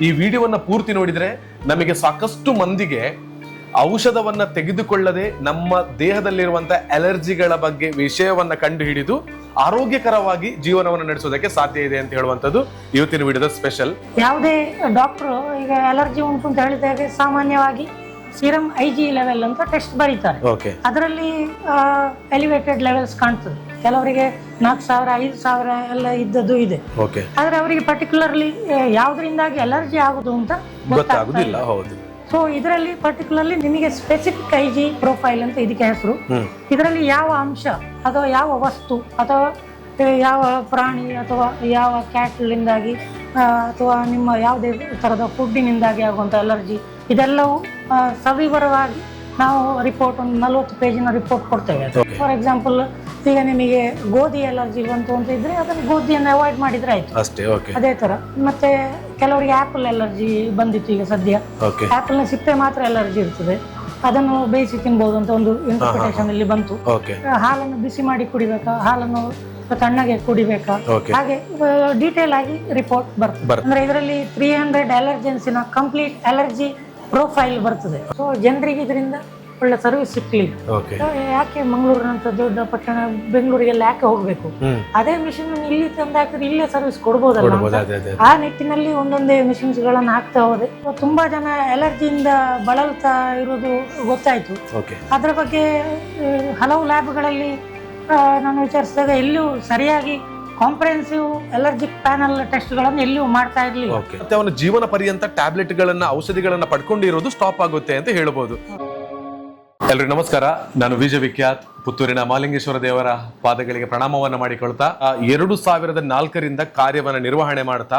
ಈ ವಿಡಿಯೋವನ್ನ ಪೂರ್ತಿ ನೋಡಿದ್ರೆ ನಮಗೆ ಸಾಕಷ್ಟು ಮಂದಿಗೆ ಔಷಧವನ್ನ ತೆಗೆದುಕೊಳ್ಳದೆ ನಮ್ಮ ದೇಹದಲ್ಲಿರುವಂತ ಅಲರ್ಜಿಗಳ ಬಗ್ಗೆ ವಿಷಯವನ್ನ ಕಂಡು ಹಿಡಿದು ಆರೋಗ್ಯಕರವಾಗಿ ಜೀವನವನ್ನು ನಡೆಸೋದಕ್ಕೆ ಸಾಧ್ಯ ಇದೆ ಅಂತ ಹೇಳುವಂತದ್ದು ಇವತ್ತಿನ ವಿಡಿಯೋದ ಸ್ಪೆಷಲ್ ಯಾವುದೇ ಡಾಕ್ಟ್ರು ಈಗ ಅಲರ್ಜಿ ಉಂಟು ಅಂತ ಹೇಳಿದಾಗ ಸಾಮಾನ್ಯವಾಗಿ ಸಿರಮ್ ಐ ಜಿ ಲೆವೆಲ್ ಅಂತ ಟೆಸ್ಟ್ ಬರೀತಾರೆ. ಅದರಲ್ಲಿ ಎಲಿವೇಟೆಡ್ ಲೆವೆಲ್ಸ್ ಕಾಣ್ತದೆ. ಕೆಲವರಿಗೆ ನಾಲ್ಕು ಸಾವಿರ ಐದು ಸಾವಿರ ಎಲ್ಲ ಇದ್ದದ್ದು ಇದೆ. ಆದ್ರೆ ಅವರಿಗೆ ಪರ್ಟಿಕ್ಯುಲರ್ಲಿ ಯಾವುದರಿಂದಾಗಿ ಅಲರ್ಜಿ ಆಗುದು ಅಂತ ಗೊತ್ತಾಗುದಿಲ್ಲ ಹೌದು. ಸೊ ಇದರಲ್ಲಿ ಪರ್ಟಿಕ್ಯುಲರ್ಲಿ ನಿಮಗೆ ಸ್ಪೆಸಿಫಿಕ್ ಐ ಜಿ ಪ್ರೊಫೈಲ್ ಅಂತ ಇದಕ್ಕೆ ಹೆಸರು. ಇದರಲ್ಲಿ ಯಾವ ಅಂಶ ಅಥವಾ ಯಾವ ವಸ್ತು ಅಥವಾ ಯಾವ ಪ್ರಾಣಿ ಅಥವಾ ಯಾವ ಕ್ಯಾಟ್ಲಿಂದಾಗಿ ಅಥವಾ ನಿಮ್ಮ ಯಾವುದೇ ಥರದ ಫುಡ್ಡಿನಿಂದಾಗಿ ಆಗುವಂಥ ಅಲರ್ಜಿ ಇದೆಲ್ಲವೂ ಸವಿವರವಾಗಿ ನಾವು ರಿಪೋರ್ಟ್ ಒಂದು ನಲವತ್ತು ಪೇಜಿನ ರಿಪೋರ್ಟ್ ಕೊಡ್ತೇವೆ. ಫಾರ್ ಎಕ್ಸಾಂಪಲ್ ಈಗ ನಿಮಗೆ ಗೋಧಿ ಅಲರ್ಜಿ ಬಂತು ಅಂತ ಇದ್ರೆ ಅದನ್ನು ಗೋಧಿಯನ್ನು ಅವಾಯ್ಡ್ ಮಾಡಿದ್ರೆ ಆಯ್ತು. ಅಷ್ಟೇ ಅದೇ ತರ. ಮತ್ತೆ ಕೆಲವರಿಗೆ ಆಪಲ್ ಅಲರ್ಜಿ ಬಂದಿತ್ತು ಈಗ ಸದ್ಯ. ಆಪಲ್ನ ಸಿಪ್ಪೆ ಮಾತ್ರ ಅಲರ್ಜಿ ಇರ್ತದೆ. ಅದನ್ನು ಬೇಯಿಸಿ ತಿನ್ಬಹುದು ಅಂತ ಒಂದು ಇಂಟರ್ಪ್ರಿಟೇಷನ್ ಅಲ್ಲಿ ಬಂತು. ಹಾಲನ್ನು ಬಿಸಿ ಮಾಡಿ ಕುಡಿಬೇಕಾ? ಹಾಲನ್ನು ತಣ್ಣಗೆ ಕುಡಿಬೇಕಾ? ಹಾಗೆ ಡೀಟೇಲ್ ಆಗಿ ರಿಪೋರ್ಟ್ ಬರ್ತದೆ. ಬರ್ತದೆ. ಅಂದ್ರೆ ಇದರಲ್ಲಿ ತ್ರೀ ಹಂಡ್ರೆಡ್ ಅಲರ್ಜೆನ್ಸಿನ ಕಂಪ್ಲೀಟ್ ಅಲರ್ಜಿ ಪ್ರೊಫೈಲ್ ಬರ್ತದೆ. ಸೊ ಜನರಿಗೆ ಇದರಿಂದ ಒಳ್ಳೆ ಸರ್ವಿಸ್ ಸಿಕ್ಲಿ ಓಕೆ ಯಾಕೆ ಮಂಗಳೂರಿನಂತ ದೊಡ್ಡ ಪಟ್ಟಣ ಬೆಂಗಳೂರಿಗೆಲ್ಲ ಯಾಕೆ ಹೋಗ್ಬೇಕು? ಅದೇ ಮಿಷಿನ್ ಇಲ್ಲಿ ತಂದು ಹಾಕಿದ್ರೆ ಇಲ್ಲೇ ಸರ್ವಿಸ್ ಕೊಡ್ಬೋದಲ್ಲ ಆ ನಿಟ್ಟಿನಲ್ಲಿ ಒಂದೊಂದೇ ಮಿಷಿನ್ಸ್ ಗಳನ್ನ ಹಾಕ್ತಾ ಹೋದೆ. ತುಂಬಾ ಜನ ಅಲರ್ಜಿಯಿಂದ ಬಳಲ್ತಾ ಇರೋದು ಗೊತ್ತಾಯ್ತು. ಅದ್ರ ಬಗ್ಗೆ ಹಲವು ಲ್ಯಾಬ್ಗಳಲ್ಲಿ ನಾನು ವಿಚಾರಿಸಿದಾಗ ಎಲ್ಲೂ ಸರಿಯಾಗಿ ಕಾಂಪ್ರಹೆನ್ಸಿವ್ ಅಲರ್ಜಿಕ್ ಪ್ಯಾನಲ್ ಟೆಸ್ಟ್ಗಳನ್ನು ಎಲ್ಲಿಯೂ ಮಾಡ್ತಾ ಇರಲಿಲ್ಲ. ಮತ್ತೆ ಅವನ ಜೀವನ ಪರ್ಯಂತ ಟ್ಯಾಬ್ಲೆಟ್ ಗಳನ್ನ ಔಷಧಿಗಳನ್ನ ಪಡ್ಕೊಂಡಿರೋದು ಸ್ಟಾಪ್ ಆಗುತ್ತೆ ಅಂತ ಹೇಳ್ಬೋದು. ಎಲ್ರಿಗೂ ನಮಸ್ಕಾರ. ನಾನು ವಿಜಯ ವಿಖ್ಯಾತ್. ಪುತ್ತೂರಿನ ಮಾಲಿಂಗೇಶ್ವರ ದೇವರ ಪಾದಗಳಿಗೆ ಪ್ರಣಾಮವನ್ನ ಮಾಡಿಕೊಳ್ತಾ ಎರಡು ಸಾವಿರದ ನಾಲ್ಕರಿಂದ ಕಾರ್ಯವನ್ನ ನಿರ್ವಹಣೆ ಮಾಡ್ತಾ,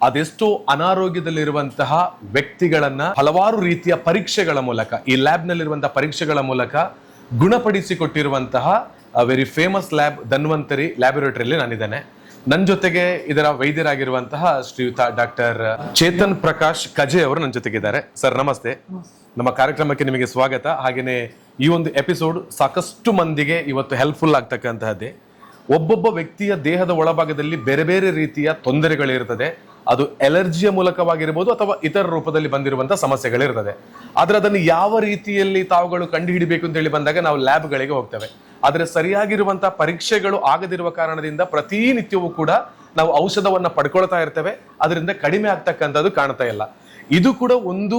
ಅದೆಷ್ಟೋ ಅನಾರೋಗ್ಯದಲ್ಲಿರುವಂತಹ ವ್ಯಕ್ತಿಗಳನ್ನ ಹಲವಾರು ರೀತಿಯ ಪರೀಕ್ಷೆಗಳ ಮೂಲಕ, ಈ ಲ್ಯಾಬ್ನಲ್ಲಿರುವಂತಹ ಪರೀಕ್ಷೆಗಳ ಮೂಲಕ ಗುಣಪಡಿಸಿಕೊಟ್ಟಿರುವಂತಹ ವೆರಿ ಫೇಮಸ್ ಲ್ಯಾಬ್ ಧನ್ವಂತರಿ ಲ್ಯಾಬೊರೇಟರಿಯಲ್ಲಿ ನಾನಿದ್ದೇನೆ. ನನ್ನ ಜೊತೆಗೆ ಇದರ ವೈದ್ಯರಾಗಿರುವಂತಹ ಶ್ರೀಯುತ ಡಾಕ್ಟರ್ ಚೇತನ್ ಪ್ರಕಾಶ್ ಕಜೆ ಅವರು ನನ್ನ ಜೊತೆಗಿದ್ದಾರೆ ಸರ್, ನಮಸ್ತೆ. ನಮ್ಮ ಕಾರ್ಯಕ್ರಮಕ್ಕೆ ನಿಮಗೆ ಸ್ವಾಗತ. ಹಾಗೆಯೇ ಈ ಒಂದು ಎಪಿಸೋಡ್ ಸಾಕಷ್ಟು ಮಂದಿಗೆ ಇವತ್ತು ಹೆಲ್ಪ್ಫುಲ್ ಆಗ್ತಕ್ಕಂತಹದ್ದೇ. ಒಬ್ಬೊಬ್ಬ ವ್ಯಕ್ತಿಯ ದೇಹದ ಒಳಭಾಗದಲ್ಲಿ ಬೇರೆ ಬೇರೆ ರೀತಿಯ ತೊಂದರೆಗಳಿರ್ತದೆ. ಅದು ಎಲರ್ಜಿಯ ಮೂಲಕವಾಗಿರ್ಬೋದು ಅಥವಾ ಇತರ ರೂಪದಲ್ಲಿ ಬಂದಿರುವಂತಹ ಸಮಸ್ಯೆಗಳಿರ್ತದೆ. ಆದ್ರೆ ಅದನ್ನು ಯಾವ ರೀತಿಯಲ್ಲಿ ತಾವುಗಳು ಕಂಡುಹಿಡಿಬೇಕು ಅಂತ ಹೇಳಿ ಬಂದಾಗ ನಾವು ಲ್ಯಾಬ್ಗಳಿಗೆ ಹೋಗ್ತೇವೆ. ಆದ್ರೆ ಸರಿಯಾಗಿರುವಂತಹ ಪರೀಕ್ಷೆಗಳು ಆಗದಿರುವ ಕಾರಣದಿಂದ ಪ್ರತಿನಿತ್ಯವೂ ಕೂಡ ನಾವು ಔಷಧವನ್ನ ಪಡ್ಕೊಳ್ತಾ ಇರ್ತೇವೆ. ಅದರಿಂದ ಕಡಿಮೆ ಆಗ್ತಕ್ಕಂಥದ್ದು ಕಾಣ್ತಾ ಇಲ್ಲ. ಇದು ಕೂಡ ಒಂದು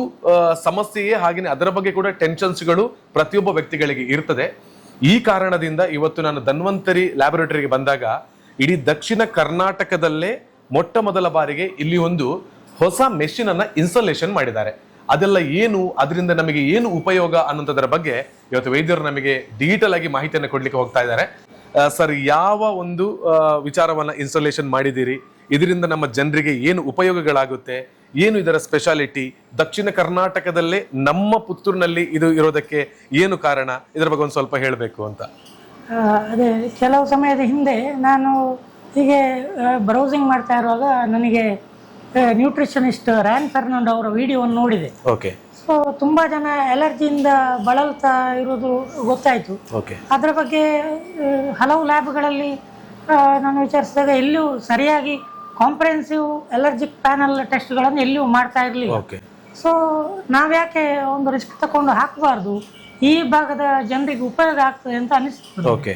ಸಮಸ್ಯೆಯೇ ಹಾಗೆಯೇ ಅದರ ಬಗ್ಗೆ ಕೂಡ ಟೆನ್ಷನ್ಸ್ಗಳು ಪ್ರತಿಯೊಬ್ಬ ವ್ಯಕ್ತಿಗಳಿಗೆ ಇರ್ತದೆ. ಈ ಕಾರಣದಿಂದ ಇವತ್ತು ನಾನು ಧನ್ವಂತರಿ ಲ್ಯಾಬೊರೇಟರಿಗೆ ಬಂದಾಗ ಇಡೀ ದಕ್ಷಿಣ ಕರ್ನಾಟಕದಲ್ಲೇ ಮೊಟ್ಟ ಮೊದಲ ಬಾರಿಗೆ ಇಲ್ಲಿ ಒಂದು ಹೊಸ ಮೆಷಿನ್ ಅನ್ನ ಇನ್ಸ್ಟಾಲೇಷನ್ ಮಾಡಿದ್ದಾರೆ. ಅದೆಲ್ಲ ಏನು, ಅದರಿಂದ ನಮಗೆ ಏನು ಉಪಯೋಗ ಅನ್ನೋದ್ರ ಬಗ್ಗೆ ಇವತ್ತು ವೈದ್ಯರು ನಮಗೆ ಡಿಜಿಟಲ್ ಆಗಿ ಮಾಹಿತಿಯನ್ನು ಕೊಡ್ಲಿಕ್ಕೆ ಹೋಗ್ತಾ ಇದ್ದಾರೆ. ಸರ್ ಯಾವ ಒಂದು ವಿಚಾರವನ್ನ ಇನ್ಸ್ಟಾಲೇಷನ್ ಮಾಡಿದ್ದೀರಿ? ಇದರಿಂದ ನಮ್ಮ ಜನರಿಗೆ ಏನು ಉಪಯೋಗಗಳಾಗುತ್ತೆ? ಏನು ಇದರ ಸ್ಪೆಷಾಲಿಟಿ ದಕ್ಷಿಣ ಕರ್ನಾಟಕದಲ್ಲೇ ನಮ್ಮ ಪುತ್ತೂರಿನಲ್ಲಿ ಇದು ಇರೋದಕ್ಕೆ ಏನು ಕಾರಣ? ಇದರ ಬಗ್ಗೆ ಒಂದು ಸ್ವಲ್ಪ ಹೇಳಬೇಕು ಅಂತ. ಅದೇ, ಕೆಲವು ಸಮಯದ ಹಿಂದೆ ನಾನು ಹೀಗೆ ಬ್ರೌಸಿಂಗ್ ಮಾಡ್ತಾ ಇರುವಾಗ ನನಗೆ ನ್ಯೂಟ್ರಿಷನಿಸ್ಟ್ ರ್ಯಾನ್ ಫೆರ್ನಾಂಡ್ ಅವರ ವಿಡಿಯೋವನ್ನು ನೋಡಿದೆ. ಓಕೆ ಸೊ ತುಂಬಾ ಜನ ಅಲರ್ಜಿಯಿಂದ ಬಳಲ್ತಾ ಇರೋದು ಗೊತ್ತಾಯ್ತು. ಓಕೆ ಅದರ ಬಗ್ಗೆ ಆ, ಹಲವು ಲ್ಯಾಬ್ಗಳಲ್ಲಿ ನಾನು ವಿಚಾರಿಸಿದಾಗ ಎಲ್ಲಿಯೂ ಸರಿಯಾಗಿ ಕಾಂಪ್ರಹೆನ್ಸಿವ್ ಅಲರ್ಜಿಕ್ ಪ್ಯಾನಲ್ ಟೆಸ್ಟ್ಗಳನ್ನು ಎಲ್ಲಿಯೂ ಮಾಡ್ತಾ ಇರಲಿಲ್ಲ. ಓಕೆ ಸೊ ನಾವ್ಯಾಕೆ ಒಂದು ರಿಸ್ಕ್ ತಗೊಂಡು ಹಾಕಬಾರ್ದು? ಈ ಭಾಗದ ಜನರಿಗೆ ಉಪಯೋಗ ಆಗ್ತದೆ ಅಂತ ಅನಿಸ್ತದೆ. ಓಕೆ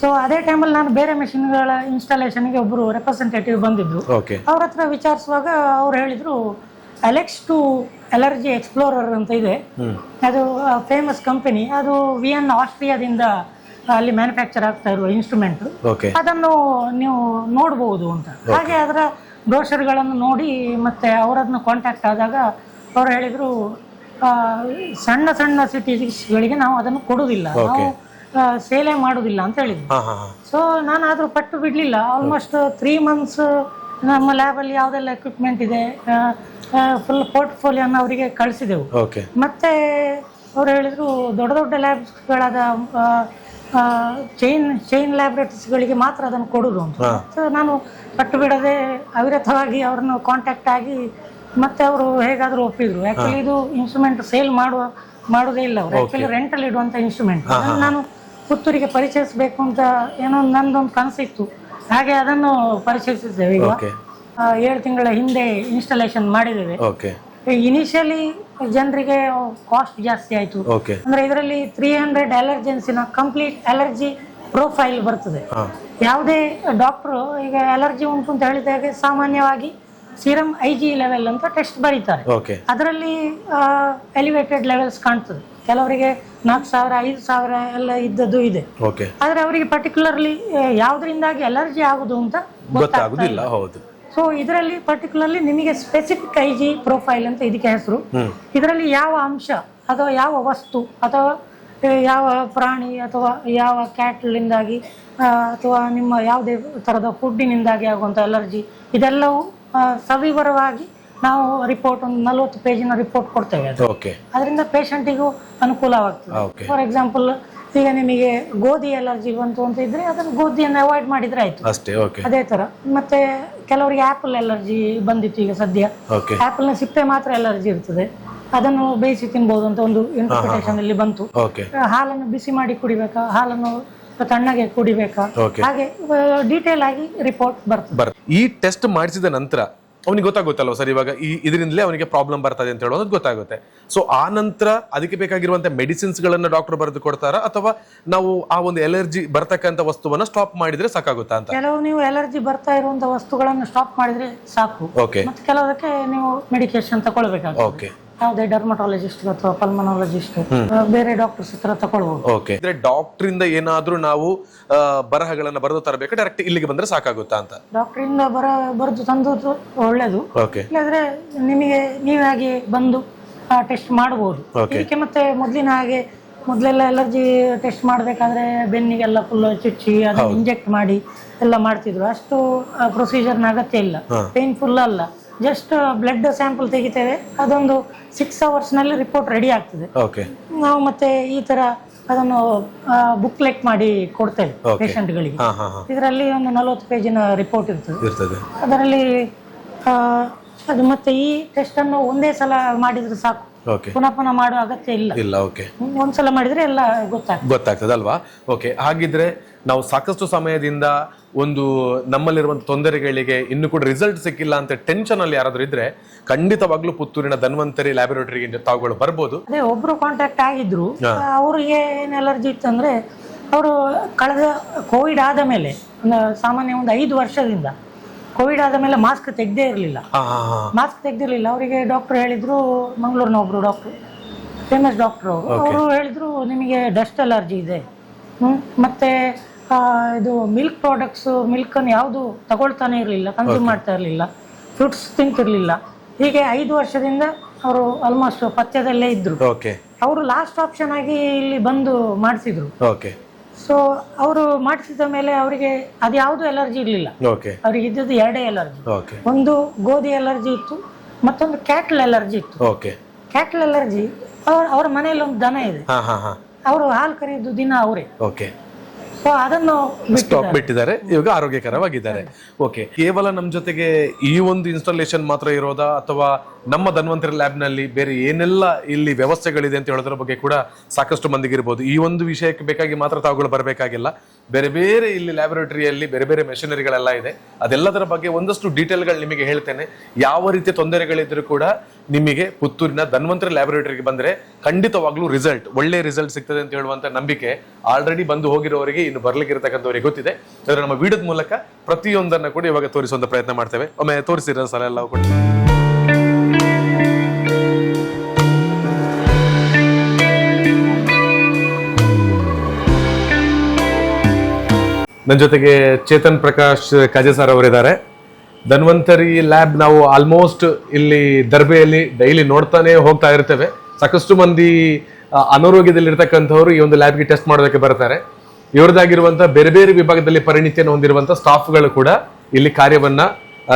ಸೊ ಅದೇ ಟೈಮಲ್ಲಿ ನಾನು ಬೇರೆ ಮೆಷಿನ್ಗಳ ಇನ್ಸ್ಟಾಲೇಷನ್ಗೆ ಒಬ್ಬರು ರೆಪ್ರೆಸೆಂಟೇಟಿವ್ ಬಂದಿದ್ದರು ಅವ್ರ ಹತ್ರ ವಿಚಾರಿಸುವಾಗ ಅವ್ರು ಹೇಳಿದ್ರು ಅಲೆಕ್ಸ್ ಟು ಅಲರ್ಜಿ ಎಕ್ಸ್ಪ್ಲೋರರ್ ಅಂತ ಇದೆ. ಅದು ಫೇಮಸ್ ಕಂಪನಿ ಅದು ವಿ ಎನ್ ಆಸ್ಟ್ರಿಯಾದಿಂದ ಅಲ್ಲಿ ಮ್ಯಾನುಫ್ಯಾಕ್ಚರ್ ಆಗ್ತಾ ಇರುವ ಇನ್ಸ್ಟ್ರೂಮೆಂಟ್ ಅದನ್ನು ನೀವು ನೋಡಬಹುದು ಅಂತ. ಹಾಗೆ ಅದರ ಬ್ರೋಷರ್ಗಳನ್ನು ನೋಡಿ ಮತ್ತೆ ಅವರನ್ನು ಕಾಂಟ್ಯಾಕ್ಟ್ ಆದಾಗ ಅವ್ರು ಹೇಳಿದ್ರು ಸಣ್ಣ ಸಣ್ಣ ಸಿಟೀಸ್ಗಳಿಗೆ ನಾವು ಅದನ್ನು ಕೊಡುವುದಿಲ್ಲ. ನಾವು ಸೇಲೆ ಮಾಡೋದಿಲ್ಲ ಅಂತ ಹೇಳಿದ್ರು. ಹಾ ಹಾ ಹಾ. ಸೊ ನಾನು ಆದರೂ ಪಟ್ಟು ಬಿಡಲಿಲ್ಲ. ಆಲ್ಮೋಸ್ಟ್ ತ್ರೀ ಮಂತ್ಸ್ ನಮ್ಮ ಲ್ಯಾಬಲ್ಲಿ ಯಾವುದೆಲ್ಲ ಎಕ್ವಿಪ್ಮೆಂಟ್ ಇದೆ ಫುಲ್ ಪೋರ್ಟ್ಫೋಲಿಯೋನ ಅವರಿಗೆ ಕಳಿಸಿದೆವು. ಓಕೆ ಮತ್ತೆ ಅವ್ರು ಹೇಳಿದ್ರು ದೊಡ್ಡ ದೊಡ್ಡ ಲ್ಯಾಬ್ಸ್ಗಳಾದ ಚೈನ್ ಚೈನ್ ಲ್ಯಾಬ್ರೇಟರಿಸ್ಗಳಿಗೆ ಮಾತ್ರ ಅದನ್ನು ಕೊಡೋದು ಅಂತ. ಹಾ. ನಾನು ಪಟ್ಟು ಬಿಡದೆ ಅವಿರತವಾಗಿ ಅವ್ರನ್ನ ಕಾಂಟ್ಯಾಕ್ಟ್ ಆಗಿ ಮತ್ತೆ ಅವರು ಹೇಗಾದರೂ ಒಪ್ಪಿದ್ರು. ಆಕ್ಚುಲಿ ಇದು ಇನ್ಸ್ಟ್ರೂಮೆಂಟ್ ಸೇಲ್ ಮಾಡುವ ಮಾಡೋದೇ ಇಲ್ಲ ಅವರು. ಆಕ್ಚುಲಿ ರೆಂಟಲ್ಲಿ ಇಡುವಂತ ಇನ್ಸ್ಟ್ರೂಮೆಂಟ್ ನಾನು ಪುತ್ತೂರಿಗೆ ಪರಿಚಯಿಸಬೇಕು ಅಂತ ಏನೋ ನಂದೊಂದು ಕನಸಿತ್ತು. ಹಾಗೆ ಅದನ್ನು ಪರಿಚಯಿಸಿದ್ದೇವೆ ಈಗ. ಓಕೆ ಏಳು ತಿಂಗಳ ಹಿಂದೆ ಇನ್ಸ್ಟಾಲೇಷನ್ ಮಾಡಿದ್ದೇವೆ. ಓಕೆ ಇನಿಷಿಯಲಿ ಜನರಿಗೆ ಕಾಸ್ಟ್ ಜಾಸ್ತಿ ಆಯಿತು. ಓಕೆ ಅಂದ್ರೆ ಇದರಲ್ಲಿ ತ್ರೀ ಹಂಡ್ರೆಡ್ ಅಲರ್ಜೆನ್ಸಿನ ಕಂಪ್ಲೀಟ್ ಅಲರ್ಜಿ ಪ್ರೊಫೈಲ್ ಬರ್ತದೆ. ಹಾ. ಯಾವುದೇ ಡಾಕ್ಟ್ರು ಈಗ ಅಲರ್ಜಿ ಉಂಟು ಅಂತ ಹೇಳಿದಾಗ ಸಾಮಾನ್ಯವಾಗಿ ಸಿರಮ್ ಐ ಜಿ ಲೆವೆಲ್ ಅಂತ ಟೆಸ್ಟ್ ಬರೀತಾರೆ. ಓಕೆ ಅದರಲ್ಲಿ ಎಲಿವೇಟೆಡ್ ಲೆವೆಲ್ಸ್ ಕಾಣ್ತದೆ. ಕೆಲವರಿಗೆ ನಾಲ್ಕು ಸಾವಿರ ಐದು ಸಾವಿರ ಎಲ್ಲ ಇದ್ದದ್ದು ಇದೆ. ಆದ್ರೆ ಆದರೆ ಅವರಿಗೆ ಪರ್ಟಿಕ್ಯುಲರ್ಲಿ ಯಾವುದರಿಂದಾಗಿ ಅಲರ್ಜಿ ಆಗುದು ಅಂತ ಗೊತ್ತಾಗುದಿಲ್ಲ ಹೌದು. ಸೊ ಇದರಲ್ಲಿ ಪರ್ಟಿಕ್ಯುಲರ್ಲಿ ನಿಮಗೆ ಸ್ಪೆಸಿಫಿಕ್ ಐ ಜಿ ಪ್ರೊಫೈಲ್ ಅಂತ ಇದಕ್ಕೆ ಹೆಸರು. ಇದರಲ್ಲಿ ಯಾವ ಅಂಶ ಅಥವಾ ಯಾವ ವಸ್ತು ಅಥವಾ ಯಾವ ಪ್ರಾಣಿ ಅಥವಾ ಯಾವ ಕ್ಯಾಟ್ಲಿಂದಾಗಿ ಅಥವಾ ನಿಮ್ಮ ಯಾವುದೇ ಥರದ ಫುಡ್ಡಿನಿಂದಾಗಿ ಆಗುವಂಥ ಅಲರ್ಜಿ ಇದೆಲ್ಲವೂ ಸವಿವರವಾಗಿ ನಾವು ರಿಪೋರ್ಟ್ ಒಂದು ನಲವತ್ತು ಪೇಜಿನ ರಿಪೋರ್ಟ್ ಕೊಡ್ತೇವೆ ಅದು. ಓಕೆ ಅದರಿಂದ ಪೇಷಂಟಿಗೂ ಅನುಕೂಲವಾಗ್ತದೆ. ಫಾರ್ ಎಕ್ಸಾಂಪಲ್ ಈಗ ನಿಮಗೆ ಗೋಧಿ ಅಲರ್ಜಿ ಬಂತು ಅಂತ ಇದ್ರೆ ಅದನ್ನು ಗೋಧಿಯನ್ನು ಅವಾಯ್ಡ್ ಮಾಡಿದ್ರೆ ಆಯ್ತು. ಅಷ್ಟೇ ಓಕೆ ಅದೇ ತರ. ಮತ್ತೆ ಕೆಲವರಿಗೆ ಆಪಲ್ ಅಲರ್ಜಿ ಬಂದಿತ್ತು ಈಗ ಸದ್ಯ. ಆಪಲ್ನ ಸಿಪ್ಪೆ ಮಾತ್ರ ಅಲರ್ಜಿ ಇರ್ತದೆ. ಅದನ್ನು ಬೇಯಿಸಿ ತಿನ್ಬಹುದು ಅಂತ ಒಂದು ಇಂಟರ್ಪ್ರಿಟೇಷನ್ ಅಲ್ಲಿ ಬಂತು. ಹಾಲನ್ನು ಬಿಸಿ ಮಾಡಿ ಕುಡಿಬೇಕಾ? ಹಾಲನ್ನು ತಣ್ಣಗೆ ಕುಡಿಬೇಕಾ? ಹಾಗೆ ಡೀಟೇಲ್ ಆಗಿ ರಿಪೋರ್ಟ್ ಬರ್ತದೆ. ಬರ್ ಈ ಟೆಸ್ಟ್ ಮಾಡಿಸಿದ ನಂತರ ಅವನಿಗೆ ಗೊತ್ತಾಗುತ್ತಲ್ವ ಸರ್ ಇವಾಗ ಈ ಇದರಿಂದಲೇ ಅವನಿಗೆ ಪ್ರಾಬ್ಲಮ್ ಬರ್ತದೆ ಅಂತ ಹೇಳೋದು ಗೊತ್ತಾಗುತ್ತೆ. ಸೊ ಆ ನಂತರ ಅದಕ್ಕೆ ಬೇಕಾಗಿರುವಂತ ಮೆಡಿಸಿನ್ಸ್ ಗಳನ್ನ ಡಾಕ್ಟರ್ ಬರೆದು ಕೊಡ್ತಾರಾ? ಅಥವಾ ನಾವು ಆ ಒಂದು ಎಲರ್ಜಿ ಬರ್ತಕ್ಕಂಥ ವಸ್ತುವನ್ನ ಸ್ಟಾಪ್ ಮಾಡಿದ್ರೆ ಸಾಕಾಗುತ್ತಾ ಅಂತ? ಕೆಲವು ನೀವು ಅಲರ್ಜಿ ಬರ್ತಾ ಇರುವಂತ ವಸ್ತುಗಳನ್ನು ಸ್ಟಾಪ್ ಮಾಡಿದ್ರೆ ಸಾಕು. ಓಕೆ ಮತ್ತೆ ಕೆಲವದಕ್ಕೆ ನೀವು ಮೆಡಿಕೇಶನ್ ತಗೊಳ್ಬೇಕಾಗುತ್ತೆ ಓಕೆ ಯಾವುದೇ ಡರ್ಮಟಾಲಜಿಸ್ಟ್ ಅಥವಾ ಪಲ್ಮನಾಲಜಿಸ್ಟ್ ಬೇರೆ ಡಾಕ್ಟರ್ಸ್ ಹತ್ರ ತಗೊಳ್ಬಹುದು ಓಕೆ ಅಂದ್ರೆ ಡಾಕ್ಟರ್ ಇಂದ ಏನಾದ್ರೂ ನಾವು ಆ, ಬರಹಗಳನ್ನ ಬರೆದು ತರಬೇಕು? ಡೈರೆಕ್ಟ್ ಇಲ್ಲಿಗೆ ಬಂದ್ರೆ ಸಾಕಾಗುತ್ತಾ ಅಂತ? ಡಾಕ್ಟರ್ ಇಂದ ಬರ ಬರೆದು ತಂದು ಒಳ್ಳೇದು. ಓಕೆ ಇಲ್ಲಾಂದ್ರೆ ನಿಮಗೆ ನೀವಾಗಿ ಬಂದು ಟೆಸ್ಟ್ ಮಾಡಬಹುದು Okay. ಇದಕ್ಕೆ ಮತ್ತೆ ಮೊದಲಿನ ಹಾಗೆ ಮೊದ್ಲೆಲ್ಲ ಎಲರ್ಜಿ ಟೆಸ್ಟ್ ಮಾಡಬೇಕಾದ್ರೆ ಬೆನ್ನಿಗೆಲ್ಲ ಫುಲ್ ಚುಚ್ಚಿ ಅದನ್ನ ಇಂಜೆಕ್ಟ್ ಮಾಡಿ ಎಲ್ಲ ಮಾಡ್ತಿದ್ರು. ಅಷ್ಟು ಪ್ರೊಸೀಜರ್ನ ಅಗತ್ಯ ಇಲ್ಲ. ಪೇನ್ಫುಲ್ ಅಲ್ಲ. ಜಸ್ಟ್ ಬ್ಲಡ್ ಸ್ಯಾಂಪಲ್ ತೆಗಿತೇವೆ. ಅದೊಂದು ಸಿಕ್ಸ್ನಲ್ಲಿ ರಿಪೋರ್ಟ್ ರೆಡಿ ಆಗ್ತದೆ. ಓಕೆ ನಾವು ಮತ್ತೆ ಈ ತರ ಅದನ್ನು ಬುಕ್ಲೆಟ್ ಮಾಡಿ ಕೊಡ್ತೇವೆ ಪೇಷಂಟ್ ಗಳಿಗೆ ಹಾ ಹಾ ಹಾ. ಇದರಲ್ಲಿ ಒಂದು ನಲವತ್ತು ಪೇಜಿನ ರಿಪೋರ್ಟ್ ಇರ್ತದೆ. ಇರ್ತದೆ. ಅದರಲ್ಲಿ ಆ, ಅದು ಮತ್ತೆ ಈ ಟೆಸ್ಟ್ ಅನ್ನು ಒಂದೇ ಸಲ ಮಾಡಿದ್ರೆ ಸಾಕು. ಪುನಃ ಪುನಃ ಮಾಡುವ ಅಗತ್ಯ ಇಲ್ಲ. ಇಲ್ಲ ಓಕೆ ಒಂದ್ಸಲ ಮಾಡಿದ್ರೆ ಎಲ್ಲ ಗೊತ್ತಾಗ್ತದೆ. ಗೊತ್ತಾಗ್ತದೆ ಅಲ್ವಾ? ಓಕೆ ಹಾಗಿದ್ರೆ ನಾವು ಸಾಕಷ್ಟು ಸಮಯದಿಂದ ಒಂದು ನಮ್ಮಲ್ಲಿರುವಂತ ತೊಂದರೆಗಳಿಗೆ ಇನ್ನು ಕೂಡ ರಿಸಲ್ಟ್ ಸಿಕ್ಕಿಲ್ಲ ಅಂತ ಟೆನ್ಷನ್ ಅಲ್ಲಿ ಯಾರಾದ್ರೂ ಇದ್ರೆ ಖಂಡಿತವಾಗ್ಲೂ ಪುತ್ತೂರಿನ ಧನ್ವಂತರಿ ಲ್ಯಾಬೊರೇಟರಿಗೆ ತಾವುಗಳು ಬರ್ಬೋದು. ಅದೇ ಒಬ್ರು ಕಾಂಟ್ಯಾಕ್ಟ್ ಆಗಿದ್ರು ಅವ್ರಿಗೆ ಏನು ಅಲರ್ಜಿ ಇತ್ತು ಅಂದ್ರೆ ಅವರು ಕಳೆದ ಕೋವಿಡ್ ಆದ ಮೇಲೆ ಸಾಮಾನ್ಯ ಒಂದು ಐದು ವರ್ಷದಿಂದ ಕೋವಿಡ್ ಆದ ಮೇಲೆ ಮಾಸ್ಕ್ ತೆಗ್ದೇ ಇರಲಿಲ್ಲ. ಮಾಸ್ಕ್ ತೆಗ್ದಿರ್ಲಿಲ್ಲ ಅವರಿಗೆ ಡಾಕ್ಟರ್ ಹೇಳಿದ್ರು ಮಂಗಳೂರಿನ ಒಬ್ರು ಡಾಕ್ಟರ್ ಫೇಮಸ್ ಡಾಕ್ಟರ್ ಅವರು ಅವರು ಹೇಳಿದ್ರು ನಿಮಗೆ ಡಸ್ಟ್ ಅಲರ್ಜಿ ಇದೆ. ಮತ್ತೆ ಆ, ಇದು ಮಿಲ್ಕ್ ಪ್ರಾಡಕ್ಟ್ಸ್ ಮಿಲ್ಕನ್ನು ಯಾವುದು ತಗೊಳ್ತಾನೆ ಇರಲಿಲ್ಲ ಕನ್ಸ್ಯೂಮ್ ಮಾಡ್ತಾ ಇರಲಿಲ್ಲ. ಫ್ರೂಟ್ಸ್ ತಿಂತಿರ್ಲಿಲ್ಲ. ಹೀಗೆ ಐದು ವರ್ಷದಿಂದ ಅವರು ಆಲ್ಮೋಸ್ಟ್ ಪಥ್ಯದಲ್ಲೇ ಇದ್ರು. ಅವರು ಲಾಸ್ಟ್ ಆಪ್ಷನ್ ಆಗಿ ಇಲ್ಲಿ ಬಂದು ಮಾಡಿಸಿದ್ರು. ಸೊ ಅವರು ಮಾಡಿಸಿದ ಮೇಲೆ ಅವರಿಗೆ ಅದು ಯಾವುದು ಅಲರ್ಜಿ ಇರಲಿಲ್ಲ. ಓಕೆ ಅವರಿಗೆ ಇದ್ದದ್ದು ಎರಡೇ ಅಲರ್ಜಿ ಓಕೆ ಒಂದು ಗೋಧಿ ಅಲರ್ಜಿ ಇತ್ತು ಮತ್ತೊಂದು ಕ್ಯಾಟ್ಲ್ ಅಲರ್ಜಿ ಇತ್ತು. ಓಕೆ ಕ್ಯಾಟ್ಲ್ ಅಲರ್ಜಿ ಅವ್ರ ಅವ್ರ ಮನೆಯಲ್ಲಿ ಒಂದು ದನ ಇದೆ. ಅವರು ಹಾಲು ಕರೆಯೋದು ದಿನ ಅವರೇ. ಓಕೆ ಸ್ಟಾಪ್ ಬಿಟ್ಟಿದ್ದಾರೆ. ಇವಾಗ ಆರೋಗ್ಯಕರವಾಗಿದ್ದಾರೆ. ಓಕೆ ಕೇವಲ ನಮ್ಮ ಜೊತೆಗೆ ಈ ಒಂದು ಇನ್ಸ್ಟಾಲೇಷನ್ ಮಾತ್ರ ಇರೋದಾ? ಅಥವಾ ನಮ್ಮ ಧನ್ವಂತರಿ ಲ್ಯಾಬ್ನಲ್ಲಿ ಬೇರೆ ಏನೆಲ್ಲ ಇಲ್ಲಿ ವ್ಯವಸ್ಥೆಗಳಿದೆ ಅಂತ ಹೇಳೋದ್ರ ಬಗ್ಗೆ ಕೂಡ ಸಾಕಷ್ಟು ಮಂದಿಗೆ ಇರ್ಬೋದು ಈ ಒಂದು ವಿಷಯಕ್ಕೆ ಬೇಕಾಗಿ ಮಾತ್ರ ತಾವುಗಳು ಬರಬೇಕಾಗಿಲ್ಲ. ಬೇರೆ ಬೇರೆ ಇಲ್ಲಿ ಲ್ಯಾಬೊರೇಟರಿಯಲ್ಲಿ ಬೇರೆ ಬೇರೆ ಮೆಷಿನರಿಗಳೆಲ್ಲ ಇದೆ. ಅದೆಲ್ಲದರ ಬಗ್ಗೆ ಒಂದಷ್ಟು ಡೀಟೇಲ್ಗಳು ನಿಮಗೆ ಹೇಳ್ತೇನೆ. ಯಾವ ರೀತಿಯ ತೊಂದರೆಗಳಿದ್ರೂ ಕೂಡ ನಿಮಗೆ ಪುತ್ತೂರಿನ ಧನ್ವಂತರಿ ಲ್ಯಾಬೊರೇಟರಿಗೆ ಬಂದ್ರೆ ಖಂಡಿತವಾಗ್ಲೂ ರಿಸಲ್ಟ್ ಒಳ್ಳೆ ರಿಸಲ್ಟ್ ಸಿಗ್ತದೆ ಅಂತ ಹೇಳುವಂಥ ನಂಬಿಕೆ ಆಲ್ರೆಡಿ ಬಂದು ಹೋಗಿರೋರಿಗೆ ಇನ್ನು ಬರ್ಲಿಕ್ಕೆ ಇರತಕ್ಕಂಥವರಿಗೆ ಗೊತ್ತಿದೆ. ಅದರ ನಮ್ಮ ವಿಡಿಯೋದ ಮೂಲಕ ಪ್ರತಿಯೊಂದನ್ನ ಕೂಡ ಇವಾಗ ತೋರಿಸುವಂತ ಪ್ರಯತ್ನ ಮಾಡ್ತೇವೆ. ಒಮ್ಮೆ ತೋರಿಸಿರೋ ಸಲ ಎಲ್ಲ ಕೂಡ ನನ್ನ ಜೊತೆಗೆ ಚೇತನ್ ಪ್ರಕಾಶ್ ಕಜೆ ಸರ್ ಅವರಿದ್ದಾರೆ. ಧನ್ವಂತರಿ ಲ್ಯಾಬ್ ನಾವು ಆಲ್ಮೋಸ್ಟ್ ಇಲ್ಲಿ ದರ್ಬೆಯಲ್ಲಿ ಡೈಲಿ ನೋಡ್ತಾನೆ ಹೋಗ್ತಾ ಇರ್ತೇವೆ. ಸಾಕಷ್ಟು ಮಂದಿ ಅನಾರೋಗ್ಯದಲ್ಲಿ ಅನಾರೋಗ್ಯದಲ್ಲಿರ್ತಕ್ಕಂಥವ್ರು ಈ ಒಂದು ಲ್ಯಾಬ್ಗೆ ಟೆಸ್ಟ್ ಮಾಡೋದಕ್ಕೆ ಬರ್ತಾರೆ. ಇವ್ರದಾಗಿರುವಂತಹ ಬೇರೆ ಬೇರೆ ವಿಭಾಗದಲ್ಲಿ ಪರಿಣಿತಿಯನ್ನು ಹೊಂದಿರುವಂಥ ಸ್ಟಾಫ್ಗಳು ಕೂಡ ಇಲ್ಲಿ ಕಾರ್ಯವನ್ನ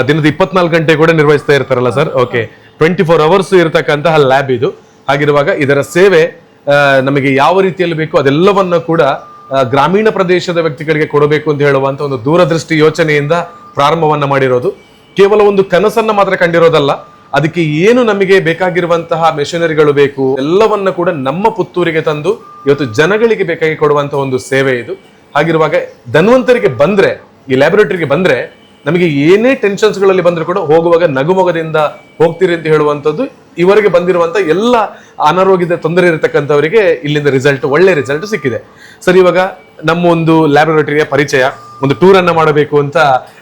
ದಿನದ ಇಪ್ಪತ್ನಾಲ್ಕು ಗಂಟೆ ಕೂಡ ನಿರ್ವಹಿಸ್ತಾ ಇರ್ತಾರಲ್ಲ sir okay twenty four hours ಇರತಕ್ಕಂತಹ ಲ್ಯಾಬ್ ಇದು. ಹಾಗಿರುವಾಗ ಇದರ ಸೇವೆ ನಮಗೆ ಯಾವ ರೀತಿಯಲ್ಲಿ ಬೇಕು ಅದೆಲ್ಲವನ್ನ ಕೂಡ ಗ್ರಾಮೀಣ ಪ್ರದೇಶದ ವ್ಯಕ್ತಿಗಳಿಗೆ ಕೊಡಬೇಕು ಅಂತ ಹೇಳುವಂತ ಒಂದು ದೂರದೃಷ್ಟಿ ಯೋಚನೆಯಿಂದ ಪ್ರಾರಂಭವನ್ನ ಮಾಡಿರೋದು. ಕೇವಲ ಒಂದು ಕನಸನ್ನ ಮಾತ್ರ ಕಂಡಿರೋದಲ್ಲ, ಅದಕ್ಕೆ ಏನು ನಮಗೆ ಬೇಕಾಗಿರುವಂತಹ ಮೆಷಿನರಿಗಳು ಬೇಕು, ಎಲ್ಲವನ್ನ ಕೂಡ ನಮ್ಮ ಪುತ್ತೂರಿಗೆ ತಂದು ಇವತ್ತು ಜನಗಳಿಗೆ ಬೇಕಾಗಿ ಕೊಡುವಂತಹ ಒಂದು ಸೇವೆ ಇದು. ಹಾಗಿರುವಾಗ ಧನ್ವಂತರಿಗೆ ಬಂದ್ರೆ, ಈ ಲ್ಯಾಬೊರೇಟರಿಗೆ ಬಂದ್ರೆ, ನಮಗೆ ಏನೇ ಟೆನ್ಷನ್ಸ್ಗಳಲ್ಲಿ ಬಂದರೂ ಕೂಡ ಹೋಗುವಾಗ ನಗುಮೊಗದಿಂದ ಹೋಗ್ತೀರಿ ಅಂತ ಹೇಳುವಂಥದ್ದು ಇವರಿಗೆ ಬಂದಿರುವಂತ ಎಲ್ಲ ಅನಾರೋಗ್ಯದ ತೊಂದರೆ ಇರತಕ್ಕಂಥವರಿಗೆ ಇಲ್ಲಿಂದ ರಿಸಲ್ಟ್ ಒಳ್ಳೆ ರಿಸಲ್ಟ್ ಸಿಕ್ಕಿದೆ. ಸರ್ ಇವಾಗ ನಮ್ಮ ಒಂದು ಲ್ಯಾಬೊರೇಟರಿಯ ಪರಿಚಯ ಒಂದು ಟೂರ್ ಅನ್ನ ಮಾಡಬೇಕು ಅಂತ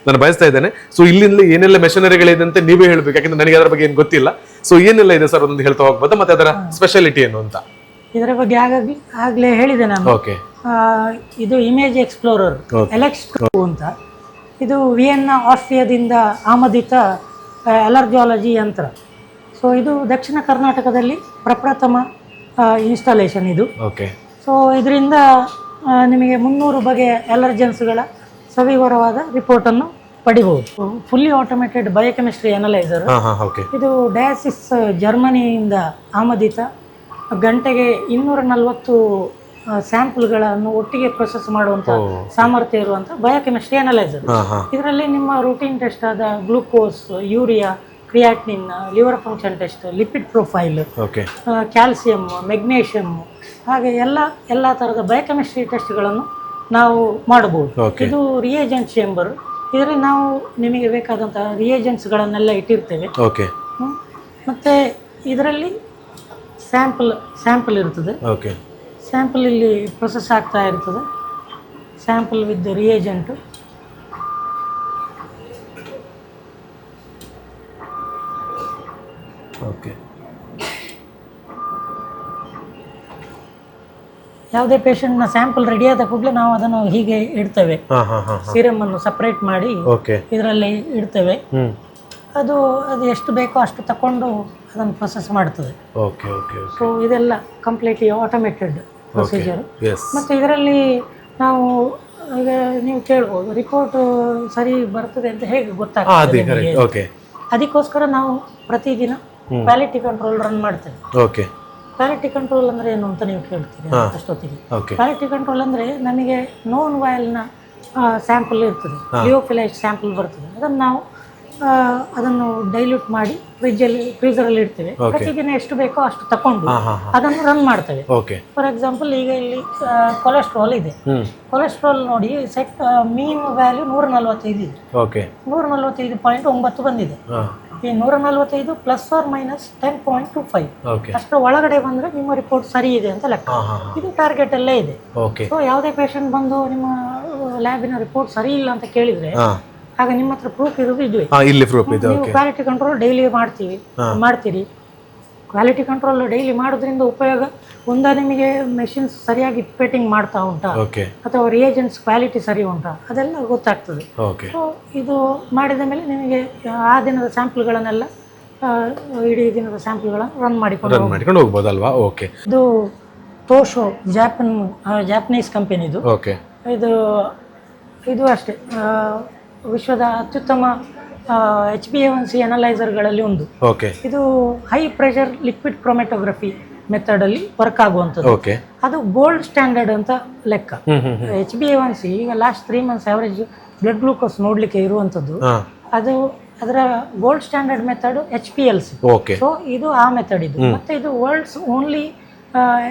ನಾನು ಬಯಸ್ತಾ ಇದ್ದೇನೆ. ಸೊ ಇಲ್ಲಿಂದ ಏನೆಲ್ಲ ಮೆಷಿನರಿಗಳಿದೆ ಅಂತ ನೀವೇ ಹೇಳ್ಬೇಕು ಯಾಕಂದ್ರೆ ನನಗೆ ಅದರ ಬಗ್ಗೆ ಏನು ಗೊತ್ತಿಲ್ಲ. ಸೊ ಏನೆಲ್ಲ ಇದೆ ಸರ್ ಒಂದು ಹೇಳ್ತಾ ಹೋಗ್ಬೋದು? ಮತ್ತೆ ಅದರ ಸ್ಪೆಷಾಲಿಟಿ ಏನು ಅಂತ? ಇದರ ಬಗ್ಗೆ ಆಗಾಗ್ಲಿ ಆಗ್ಲೇ ಹೇಳಿದೆ ನಾನು. ಓಕೆ ಆ, ಇದು ಇಮೇಜ್ ಎಕ್ಸ್ಪ್ಲೋರರ್. ಎಲೆಕ್ಸ್ ಅಂತ. ಇದು ವಿಯೆನ್ನ ಆಸ್ಟ್ರಿಯಾದಿಂದ ಆಮದಿತ ಅಲರ್ಜಿಯಾಲಜಿ ಯಂತ್ರ. ಸೊ ಇದು ದಕ್ಷಿಣ ಕರ್ನಾಟಕದಲ್ಲಿ ಪ್ರಪ್ರಥಮ ಇನ್ಸ್ಟಾಲೇಷನ್ ಇದು. ಓಕೆ ಸೊ ಇದರಿಂದ ನಿಮಗೆ ಮುನ್ನೂರು ಬಗೆಯ ಎಲರ್ಜೆನ್ಸ್ಗಳ ಸವಿವರವಾದ ರಿಪೋರ್ಟನ್ನು ಪಡಿಬಹುದು ಫುಲ್ಲಿ ಆಟೋಮೇಟೆಡ್ ಬಯೋಕೆಮಿಸ್ಟ್ರಿ ಅನಲೈಸರ್ ಇದು ಡಯಾಸಿಸ್ ಜರ್ಮನಿಯಿಂದ ಆಮದಿತ. ಗಂಟೆಗೆ ಇನ್ನೂರ ನಲವತ್ತು ಸ್ಯಾಂಪಲ್ಗಳನ್ನು ಒಟ್ಟಿಗೆ ಪ್ರೊಸೆಸ್ ಮಾಡುವಂಥ ಸಾಮರ್ಥ್ಯ ಇರುವಂಥ ಬಯೋಕೆಮಿಸ್ಟ್ರಿ ಅನಲೈಸರ್ ಇದರಲ್ಲಿ ನಿಮ್ಮ ರೂಟೀನ್ ಟೆಸ್ಟ್ ಆದ glucose urea creatinine liver function test lipid profile okay calcium magnesium ಹಾಗೆ ಎಲ್ಲ ಎಲ್ಲ ಥರದ ಬಯೋಕೆಮಿಸ್ಟ್ರಿ ಟೆಸ್ಟ್ಗಳನ್ನು ನಾವು ಮಾಡಬಹುದು. ಇದು ರಿಯೇಜೆಂಟ್ ಚೇಂಬರ್ ಇದರಲ್ಲಿ ನಾವು ನಿಮಗೆ ಬೇಕಾದಂತಹ ರಿಯೇಜೆಂಟ್ಸ್ಗಳನ್ನೆಲ್ಲ ಇಟ್ಟಿರ್ತೇವೆ. ಓಕೆ. ಮತ್ತೆ ಇದರಲ್ಲಿ ಸ್ಯಾಂಪಲ್ ಸ್ಯಾಂಪಲ್ ಇರ್ತದೆ. ಓಕೆ ಸ್ಯಾಂಪಲ್ ಇಲ್ಲಿ ಪ್ರೊಸೆಸ್ ಆಗ್ತಾ ಇರ್ತದೆ. ಸ್ಯಾಂಪಲ್ ವಿತ್ ರಿಯೇಜೆಂಟು ಓಕೆ ಯಾವುದೇ ಪೇಷಂಟ್ನ ಸ್ಯಾಂಪಲ್ ರೆಡಿ ಆದ ಕೂಡಲೇ ನಾವು ಅದನ್ನು ಹೀಗೆ ಇಡ್ತೇವೆ. ಸೀರಮ್ ಅನ್ನು ಸಪ್ರೇಟ್ ಮಾಡಿ ಇದರಲ್ಲಿ ಇಡ್ತೇವೆ. ಅದು ಅದು ಎಷ್ಟು ಬೇಕೋ ಅಷ್ಟು ತಕೊಂಡು ಅದನ್ನು ಪ್ರೊಸೆಸ್ ಮಾಡ್ತದೆ. ಸೊ ಇದೆಲ್ಲ ಕಂಪ್ಲೀಟ್ಲಿ ಆಟೋಮೇಟೆಡ್ ಪ್ರೊಸೀಜರ್ ಮತ್ತು ಇದರಲ್ಲಿ ನಾವು ಈಗ ನೀವು ಕೇಳ್ಬೋದು ರಿಪೋರ್ಟ್ ಸರಿ ಬರ್ತದೆ ಅಂತ ಹೇಗೆ ಗೊತ್ತಾಗ್ತದೆ ಓಕೆ ಅದಕ್ಕೋಸ್ಕರ ನಾವು ಪ್ರತಿದಿನ ಕ್ವಾಲಿಟಿ ಕಂಟ್ರೋಲ್ ರನ್ ಮಾಡ್ತೇವೆ. ಓಕೆ ಕ್ವಾಲಿಟಿ ಕಂಟ್ರೋಲ್ ಅಂದ್ರೆ ಏನು ಅಂತ ನೀವು ಕೇಳ್ತೀರಿ ಅಷ್ಟೊತ್ತಿಗೆ. ಕ್ವಾಲಿಟಿ ಕಂಟ್ರೋಲ್ ಅಂದ್ರೆ ನಮಗೆ ನೋನ್ ವಾಯಲ್ನ ಸ್ಯಾಂಪಲ್ ಇರ್ತದೆ. ಲಿಯೋಫಿಲೈಟ್ ಸ್ಯಾಂಪಲ್ ಬರ್ತದೆ. ಅದನ್ನು ನಾವು ಅದನ್ನು ಡೈಲ್ಯೂಟ್ ಮಾಡಿ ಫ್ರಿಜ್ಜಲ್ಲಿ ಫ್ರೀಸರಲ್ಲಿ ಇಡ್ತೇವೆ. ಪ್ರತಿದಿನ ಎಷ್ಟು ಬೇಕೋ ಅಷ್ಟು ತಕೊಂಡು ಅದನ್ನು ರನ್ ಮಾಡ್ತೇವೆ. ಫಾರ್ ಎಕ್ಸಾಂಪಲ್ ಈಗ ಇಲ್ಲಿ ಕೊಲೆಸ್ಟ್ರಾಲ್ ಇದೆ. ಕೊಲೆಸ್ಟ್ರಾಲ್ ನೋಡಿ ಸೆಟ್ ಮೀನ್ ವ್ಯಾಲ್ಯೂ ನೂರ ನಲವತ್ತೈದು ಇದೆ. ನೂರ ನಲವತ್ತೈದು ಪಾಯಿಂಟ್ ಒಂಬತ್ತು ಬಂದಿದೆ. ಈ ನೂರ ನಲವತ್ತೈದು plus or minus ten point two five ಅಷ್ಟರ ಒಳಗಡೆ ಬಂದ್ರೆ ನಿಮ್ಮ ರಿಪೋರ್ಟ್ ಸರಿ ಇದೆ ಅಂತ ಲೆಕ್ಕ. ಇದು ಟಾರ್ಗೆಟ್ ಅಲ್ಲೇ ಇದೆ. ಸೊ ಯಾವುದೇ ಪೇಷಂಟ್ ಬಂದು ನಿಮ್ಮ ಲ್ಯಾಬಿನ ರಿಪೋರ್ಟ್ ಸರಿ ಇಲ್ಲ ಅಂತ ಕೇಳಿದ್ರೆ ಆಗ ನಿಮ್ಮ ಹತ್ರ ಪ್ರೂಫ್ ಇರೋದು ಇದುವೆ. ಇಲ್ಲಿ ಪ್ರೂಫ್ ಇದೆ. ನೀವು ಕ್ವಾಲಿಟಿ ಕಂಟ್ರೋಲ್ ಡೈಲಿ ಮಾಡ್ತೀವಿ ಮಾಡ್ತೀರಿ. ಕ್ವಾಲಿಟಿ ಕಂಟ್ರೋಲ್ ಡೈಲಿ ಮಾಡೋದ್ರಿಂದ ಉಪಯೋಗ ಒಂದ ನಿಮಗೆ ಮೆಷಿನ್ಸ್ ಸರಿಯಾಗಿ ಪೇಟಿಂಗ್ ಮಾಡ್ತಾ ಉಂಟಾ. ಅಥವಾ ರಿಯೇಜೆಂಟ್ಸ್ ಕ್ವಾಲಿಟಿ ಸರಿ ಉಂಟಾ. ಅದೆಲ್ಲ ಗೊತ್ತಾಗ್ತದೆ. ಸೊ ಇದು ಮಾಡಿದ ಮೇಲೆ ನಿಮಗೆ ಆ ದಿನದ ಸ್ಯಾಂಪಲ್ಗಳನ್ನೆಲ್ಲ ಇಡೀ ದಿನದ ಸ್ಯಾಂಪಲ್ಗಳನ್ನು ರನ್ ಮಾಡಿಕೊಂಡು ರನ್ ಮಾಡ್ಕೊಂಡು ಹೋಗ್ಬೋದಲ್ವಾ? ಓಕೆ ಇದು ತೋಶೋ ಜಾಪನ್ ಜಾಪನೀಸ್ ಕಂಪೆನಿದು ಓಕೆ ಇದು. ಇದು ಅಷ್ಟೇ. ವಿಶ್ವದ ಅತ್ಯುತ್ತಮ ಎಚ್ ಬಿ ಎನ್ ಸಿ ಅನಲೈಸರ್ಗಳಲ್ಲಿ ಒಂದು ಓಕೆ ಇದು ಹೈ ಪ್ರೆಷರ್ ಲಿಕ್ವಿಡ್ ಕ್ರೊಮೆಟೋಗ್ರಫಿ ಮೆಥಡಲ್ಲಿ ವರ್ಕ್ ಆಗುವಂಥದ್ದು. ಓಕೆ ಅದು ಗೋಲ್ಡ್ ಸ್ಟ್ಯಾಂಡರ್ಡ್ ಅಂತ ಲೆಕ್ಕ. ಎಚ್ ಬಿ ಎನ್ ಸಿ ಈಗ last three months average blood glucose ನೋಡ್ಲಿಕ್ಕೆ ಇರುವಂಥದ್ದು. ಅದು ಅದರ gold standard method H P L C okay so ಇದು ಆ ಮೆಥಡ್ ಇದು. ಮತ್ತೆ ಇದು world's only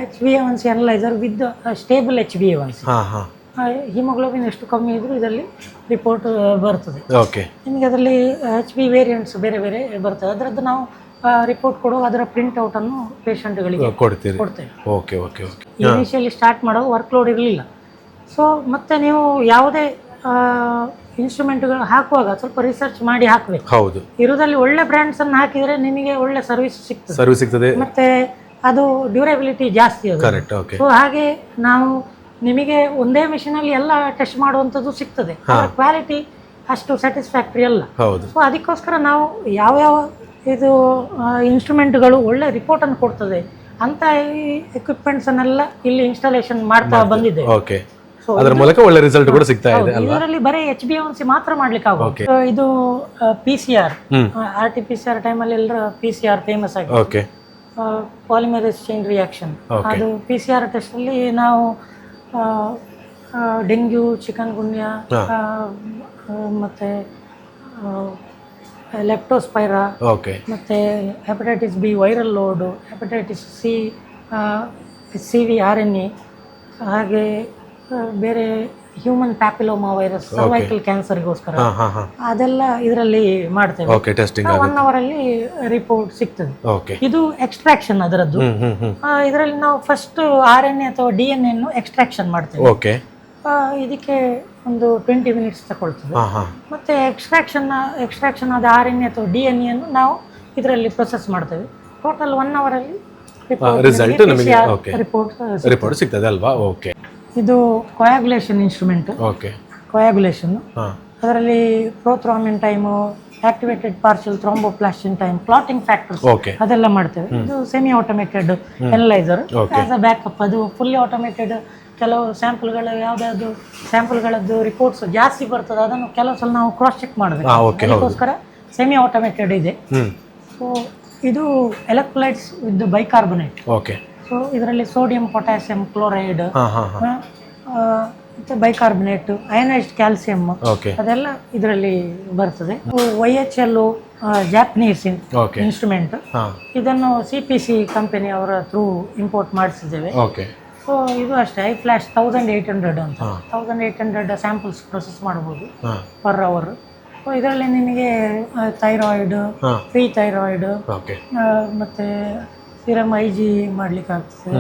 H B N C analyser with stable H B N C haemoglobin ಎಷ್ಟು ಕಮ್ಮಿ ಇದ್ರು ಇದರಲ್ಲಿ ರಿಪೋರ್ಟ್ ಬರ್ತದೆ. ಓಕೆ ನಿಮಗೆ ಅದರಲ್ಲಿ ಎಚ್ ಬಿ ವೇರಿಯಂಟ್ಸ್ ಬೇರೆ ಬೇರೆ ಬರ್ತದೆ. ಅದರದ್ದು ನಾವು ರಿಪೋರ್ಟ್ ಕೊಡುವ ಅದರ ಪ್ರಿಂಟ್ ಔಟನ್ನು ಪೇಷಂಟ್ಗಳಿಗೆ ಕೊಡ್ತೀರಿ. ಕೊಡ್ತೇವೆ. Okay okay okay initially start ಮಾಡೋ ವರ್ಕ್ಲೋಡ್ ಇರಲಿಲ್ಲ. ಸೊ ಮತ್ತೆ ನೀವು ಯಾವುದೇ ಇನ್ಸ್ಟ್ರೂಮೆಂಟ್ಗಳು ಹಾಕುವಾಗ ಸ್ವಲ್ಪ ರಿಸರ್ಚ್ ಮಾಡಿ ಹಾಕಬೇಕು. ಹೌದು. ಇರೋದ್ರಲ್ಲಿ ಒಳ್ಳೆ ಬ್ರ್ಯಾಂಡ್ಸ್ ಅನ್ನು ಹಾಕಿದರೆ ನಿಮಗೆ ಒಳ್ಳೆ ಸರ್ವಿಸ್ ಸಿಗ್ತದೆ. ಸರ್ವಿಸ್ ಸಿಗ್ತದೆ. ಮತ್ತೆ ಅದು ಡ್ಯೂರಬಿಲಿಟಿ ಜಾಸ್ತಿ ಅದು. ಕರೆಕ್ಟ್ ಓಕೆ ಸೊ ಹಾಗೆ ನಾವು ನಿಮಗೆ ಒಂದೇ ಮಿಷಿನಲ್ಲಿ ಎಲ್ಲ ಟೆಸ್ಟ್ ಮಾಡುವಂಥದ್ದು ಸಿಗ್ತದೆ. ಕ್ವಾಲಿಟಿ ಅಷ್ಟು ಸ್ಯಾಟಿಸ್ಫ್ಯಾಕ್ಟ್ರಿ ಅಲ್ಲ. ಸೊ ಅದಕ್ಕೋಸ್ಕರ ನಾವು ಯಾವ ಯಾವ ಇದು ಇನ್ಸ್ಟ್ರೂಮೆಂಟ್ಗಳು ಒಳ್ಳೆ ರಿಪೋರ್ಟ್ ಅನ್ನು ಕೊಡ್ತದೆ ಅಂತ ಈ ಎಕ್ವಿಪ್ಮೆಂಟ್ಸನ್ನೆಲ್ಲ ಇಲ್ಲಿ ಇನ್ಸ್ಟಾಲೇಷನ್ ಮಾಡ್ತಾ ಬಂದಿದೆ ಓಕೆ ಅದರ ಮೂಲಕ ಒಳ್ಳೆ ರಿಸಲ್ಟ್ ಕೂಡ ಸಿಗ್ತಾ ಇದೆ ಇದರಲ್ಲಿ ಬರೀ ಎಚ್ ಬಿ ಎನ್ ಸಿ ಮಾತ್ರ ಮಾಡ್ಲಿಕ್ಕೆ ಆಗುತ್ತೆ ಇದು P C R. R T P C R ಟೈಮಲ್ಲಿ ಎಲ್ಲರ ಪಿ ಸಿ ಆರ್ ಫೇಮಸ್ ಆಗಿದೆ. ಪಾಲಿಮರ್ ಪಾಲಿಮರೇಸ್ ಚೈನ್ ರಿಯಾಕ್ಷನ್ ಅದು ಪಿ ಸಿ ಆರ್ ಟೆಸ್ಟಲ್ಲಿ ನಾವು ಆ, ಆ, ಡೆಂಗ್ಯೂ ಚಿಕನ್ ಗುನ್ಯಾ ಮತ್ತೆ ಲೆಪ್ಟೋಸ್ಪೈರಾ ಓಕೆ. ಮತ್ತು hepatitis B viral load hepatitis C C V R N A ಹಾಗೆ ಬೇರೆ ಹ್ಯೂಮನ್ ಪ್ಯಾಪಿಲೋಮಾ ವೈರಸ್ ಸರ್ವೈಕಲ್ ಕ್ಯಾನ್ಸರ್ಗೋಸ್ಕರ ಅದೆಲ್ಲ ಇದರಲ್ಲಿ ಮಾಡ್ತೇವೆ. ಒನ್ ಅವರ್ ಅಲ್ಲಿ ರಿಪೋರ್ಟ್ ಸಿಗ್ತದೆ ಇದು ಎಕ್ಸ್ಟ್ರಾಕ್ಷನ್ ಅದರದ್ದು. ಇದರಲ್ಲಿ ನಾವು ಫಸ್ಟ್ ಆರ್ ಎನ್ ಎ ಅಥವಾ ಡಿ ಎನ್ ಎನ್ನು ಎಕ್ಸ್ಟ್ರಾಕ್ಷನ್ ಮಾಡ್ತೇವೆ. ಇದಕ್ಕೆ ಒಂದು ಟ್ವೆಂಟಿ ಮಿನಿಟ್ಸ್ ತಗೊಳ್ತದೆ. ಮತ್ತೆ ಎಕ್ಸ್ಟ್ರಾಕ್ಷನ್ ಎಕ್ಸ್ಟ್ರಾಕ್ಷನ್ ಆದ ಆರ್ ಎನ್ ಎ ಅಥವಾ ಡಿ ಎನ್ ಎನ್ನು ನಾವು ಇದರಲ್ಲಿ ಪ್ರೊಸೆಸ್ ಮಾಡ್ತೇವೆ. ಟೋಟಲ್ ಒನ್ ಅವರಲ್ಲಿ ರಿಸಲ್ಟ್ ರಿಪೋರ್ಟ್ ಸಿಗ್ತದೆ. ಅಲ್ವಾ? ಓಕೆ ಇದು ಕೊಯಾಗುಲೇಷನ್ ಇನ್ಸ್ಟ್ರೂಮೆಂಟ್ ಓಕೆ ಕೊಯಾಗುಲೇಷನ್ ಅದರಲ್ಲಿ prothrombin time activated partial thromboplastin time clotting factors ಅದೆಲ್ಲ ಮಾಡ್ತೇವೆ. ಇದು semi automated analyser. As a backup ಅದು ಫುಲ್ಲಿ ಆಟೋಮೇಟೆಡ್ ಕೆಲವು ಸ್ಯಾಂಪಲ್ಗಳು ಯಾವುದಾದ್ರು ಸ್ಯಾಂಪಲ್ಗಳದ್ದು ರಿಪೋರ್ಟ್ಸ್ ಜಾಸ್ತಿ ಬರ್ತದೆ. ಅದನ್ನು ಕೆಲವು ಸಲ ನಾವು ಕ್ರಾಸ್ ಚೆಕ್ ಮಾಡಬೇಕು. ಅದಕ್ಕೋಸ್ಕರ ಸೆಮಿ ಆಟೋಮೇಟೆಡ್ ಇದೆ ಸೊ ಇದು electrolytes with bicarbonate okay so ಇದರಲ್ಲಿ ಸೋಡಿಯಂ ಪೊಟ್ಯಾಸಿಯಂ ಕ್ಲೋರೈಡ್ ಮತ್ತೆ ಬೈಕಾರ್ಬನೇಟ್ ಅಯನೈಸ್ಡ್ ಕ್ಯಾಲ್ಸಿಯಂ ಅದೆಲ್ಲ ಇದರಲ್ಲಿ ಬರ್ತದೆ. Y H L Japanese instrument ಇದನ್ನು ಸಿ ಪಿ ಸಿ ಕಂಪನಿ ಅವರ ಥ್ರೂ ಇಂಪೋರ್ಟ್ ಮಾಡಿಸಿದ್ದೇವೆ. ಸೊ ಇದು ಅಷ್ಟೇ I flash thousand eight hundred ಅಂತ. Thousand eight hundred samples process ಮಾಡ್ಬೋದು ಪರ್ ಅವರ್ ಸೊ ಇದರಲ್ಲಿ ನಿಮಗೆ ಥೈರಾಯ್ಡ್ ಫ್ರೀ ಥೈರಾಯ್ಡ್ ಮತ್ತು ಸಿರಮ್ ಐ ಜಿ ಮಾಡ್ಲಿಕ್ಕೆ ಆಗ್ತದೆ.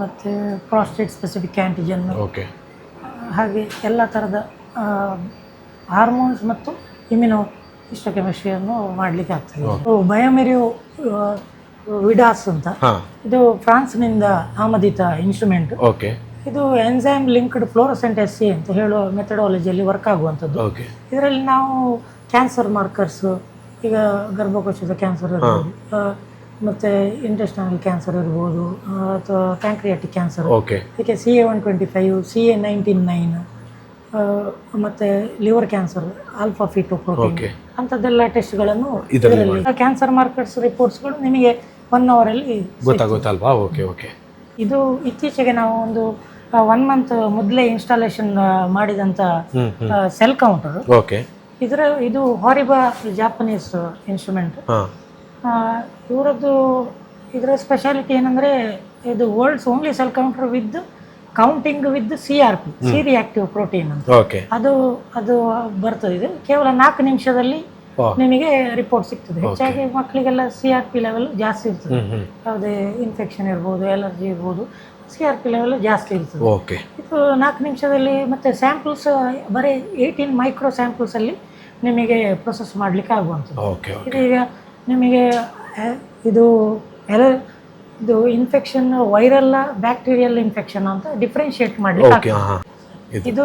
ಮತ್ತೆ ಪ್ರಾಸ್ಟೇಟ್ ಸ್ಪೆಸಿಫಿಕ್ ಆ್ಯಂಟಿಜನ್ ಓಕೆ ಹಾಗೆ ಎಲ್ಲ ಥರದ ಹಾರ್ಮೋನ್ಸ್ ಮತ್ತು ಇಮ್ಯುನೋ ಹಿಸ್ಟೋಕೆಮಿಸ್ಟ್ರಿಯನ್ನು ಮಾಡಲಿಕ್ಕೆ ಆಗ್ತದೆ. ಬಯೋಮೆರಿಯೋ ವಿಡಾಸ್ ಅಂತ. ಇದು ಇದು ಫ್ರಾನ್ಸ್ನಿಂದ ಆಮದಿತ ಇನ್ಸ್ಟ್ರೂಮೆಂಟ್ ಓಕೆ ಇದು enzyme linked fluorescent S C ಅಂತ ಹೇಳುವ ಮೆಥಡಾಲಜಿಯಲ್ಲಿ ವರ್ಕ್ ಆಗುವಂಥದ್ದು. ಇದರಲ್ಲಿ ನಾವು ಕ್ಯಾನ್ಸರ್ ಮಾರ್ಕರ್ಸ್ ಈಗ ಗರ್ಭಕೋಶದ ಕ್ಯಾನ್ಸರ್ ಇರ್ಬೋದು ಮತ್ತೆ ಇಂಟೆಸ್ಟೈನಲ್ ಕ್ಯಾನ್ಸರ್ ಇರ್ಬೋದು ಅಥವಾ ಪ್ಯಾಂಕ್ರಿಯಾಟಿಕ್ ಕ್ಯಾನ್ಸರ್ ಓಕೆ ಅದಕ್ಕೆ C A one twenty five C A nineteen nine ಮತ್ತು liver cancer alpha feto protein okay ಅಂಥದ್ದೆಲ್ಲ ಟೆಸ್ಟ್ಗಳನ್ನು ಇದರಲ್ಲಿ ಕ್ಯಾನ್ಸರ್ ಮಾರ್ಕರ್ಸ್ ರಿಪೋರ್ಟ್ಸ್ಗಳು ನಿಮಗೆ ಒನ್ ಅವರಲ್ಲಿ ಗೊತ್ತಾಗುತ್ತಲ್ವಾ? ಓಕೆ ಓಕೆ ಇದು ಇತ್ತೀಚೆಗೆ ನಾವು ಒಂದು ಒನ್ ಮಂತ್ ಮೊದಲೇ ಇನ್ಸ್ಟಾಲೇಷನ್ ಮಾಡಿದಂಥ ಸೆಲ್ ಕೌಂಟರ್ ಓಕೆ ಇದರ ಇದು ಹಾರಿಬಾ ಜಾಪನೀಸ್ ಇನ್ಸ್ಟ್ರೂಮೆಂಟ್ ಇವರದ್ದು ಇದರ ಸ್ಪೆಷಾಲಿಟಿ ಏನಂದರೆ ಇದು world's only cell counter with counting with C R P C reactive protein ಅಂತ. ಓಕೆ ಅದು ಅದು ಬರ್ತದೆ. ಇದು ಕೇವಲ ನಾಲ್ಕು ನಿಮಿಷದಲ್ಲಿ ನಿಮಗೆ ರಿಪೋರ್ಟ್ ಸಿಗ್ತದೆ. ಹೆಚ್ಚಾಗಿ ಮಕ್ಕಳಿಗೆಲ್ಲ ಸಿ ಆರ್ ಪಿ ಲೆವೆಲ್ ಜಾಸ್ತಿ ಇರ್ತದೆ. ಯಾವುದೇ ಇನ್ಫೆಕ್ಷನ್ ಇರ್ಬೋದು ಎಲರ್ಜಿ ಇರ್ಬೋದು ಸಿ ಆರ್ ಪಿ ಲೆವೆಲ್ ಜಾಸ್ತಿ ಇರ್ತದೆ. ಇದು ನಾಲ್ಕು ನಿಮಿಷದಲ್ಲಿ ಮತ್ತೆ ಸ್ಯಾಂಪಲ್ಸ್ ಬರೀ ಏಯ್ಟೀನ್ ಮೈಕ್ರೋ ಸ್ಯಾಂಪಲ್ಸಲ್ಲಿ ನಿಮಗೆ ಪ್ರೊಸೆಸ್ ಮಾಡಲಿಕ್ಕೆ ಆಗುವಂಥದ್ದು. ಓಕೆ ಇದು ಈಗ ನಿಮಗೆ ಇದು ಎಲ ಇದು ಇನ್ಫೆಕ್ಷನ್ ವೈರಲ್ ಬ್ಯಾಕ್ಟೀರಿಯಲ್ ಇನ್ಫೆಕ್ಷನ್ ಅಂತ ಡಿಫ್ರೆನ್ಶಿಯೇಟ್ ಮಾಡಲಿಕ್ಕೆ ಇದು. ಇದು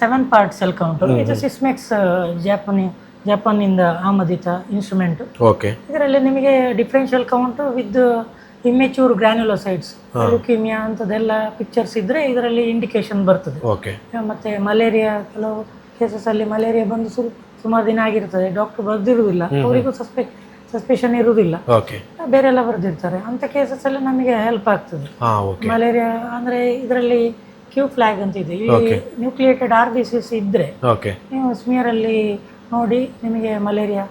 ಸೆವೆನ್ ಪಾರ್ಟ್ ಸೆಲ್ ಕೌಂಟರ್ ಇದು ಸಿಸ್ಮೆಕ್ಸ್ ಜಾಪನಿ ಜಪಾನಿಂದ ಆಮದಿತ ಇನ್ಸ್ಟ್ರೂಮೆಂಟ್ ಓಕೆ ಇದರಲ್ಲಿ ನಿಮಗೆ differential count with immature granulocytes leukaemia ಅಂತದೆಲ್ಲ pictures ಇದ್ರೆ ಇದರಲ್ಲಿ ಇಂಡಿಕೇಶನ್ ಬರ್ತದೆ. ಓಕೆ ಮತ್ತು ಮಲೇರಿಯಾ ಕೆಲವು ಕೇಸಸ್ ಅಲ್ಲಿ ಮಲೇರಿಯಾ ಬಂದು ಸುಲ್ ಸುಮಾರು ದಿನ ಆಗಿರ್ತದೆ ಡಾಕ್ಟರ್ ಬರೆದಿರುವುದಿಲ್ಲ. ಅವರಿಗೂ ಸಸ್ಪೆಕ್ಟ್ ಸಸ್ಪೆಷನ್ ಇರುವುದಿಲ್ಲ. ಬೇರೆ ಎಲ್ಲ ಬರೆದಿರ್ತಾರೆ. ಕೇಸಸ್ ಎಲ್ಲ ನಮಗೆ ಹೆಲ್ಪ್ ಆಗ್ತದೆ. ಮಲೇರಿಯಾ ಅಂದ್ರೆ ಇದರಲ್ಲಿ ಕ್ಯೂ ಫ್ಲಾಗ್ ಅಂತ ಇದೆ. ಇಲ್ಲಿ nucleated R B C C okay ನೀವು ಸ್ಮಿಯರಲ್ಲಿ ನೋಡಿ ನಿಮಗೆ ಮಲೇರಿಯಾ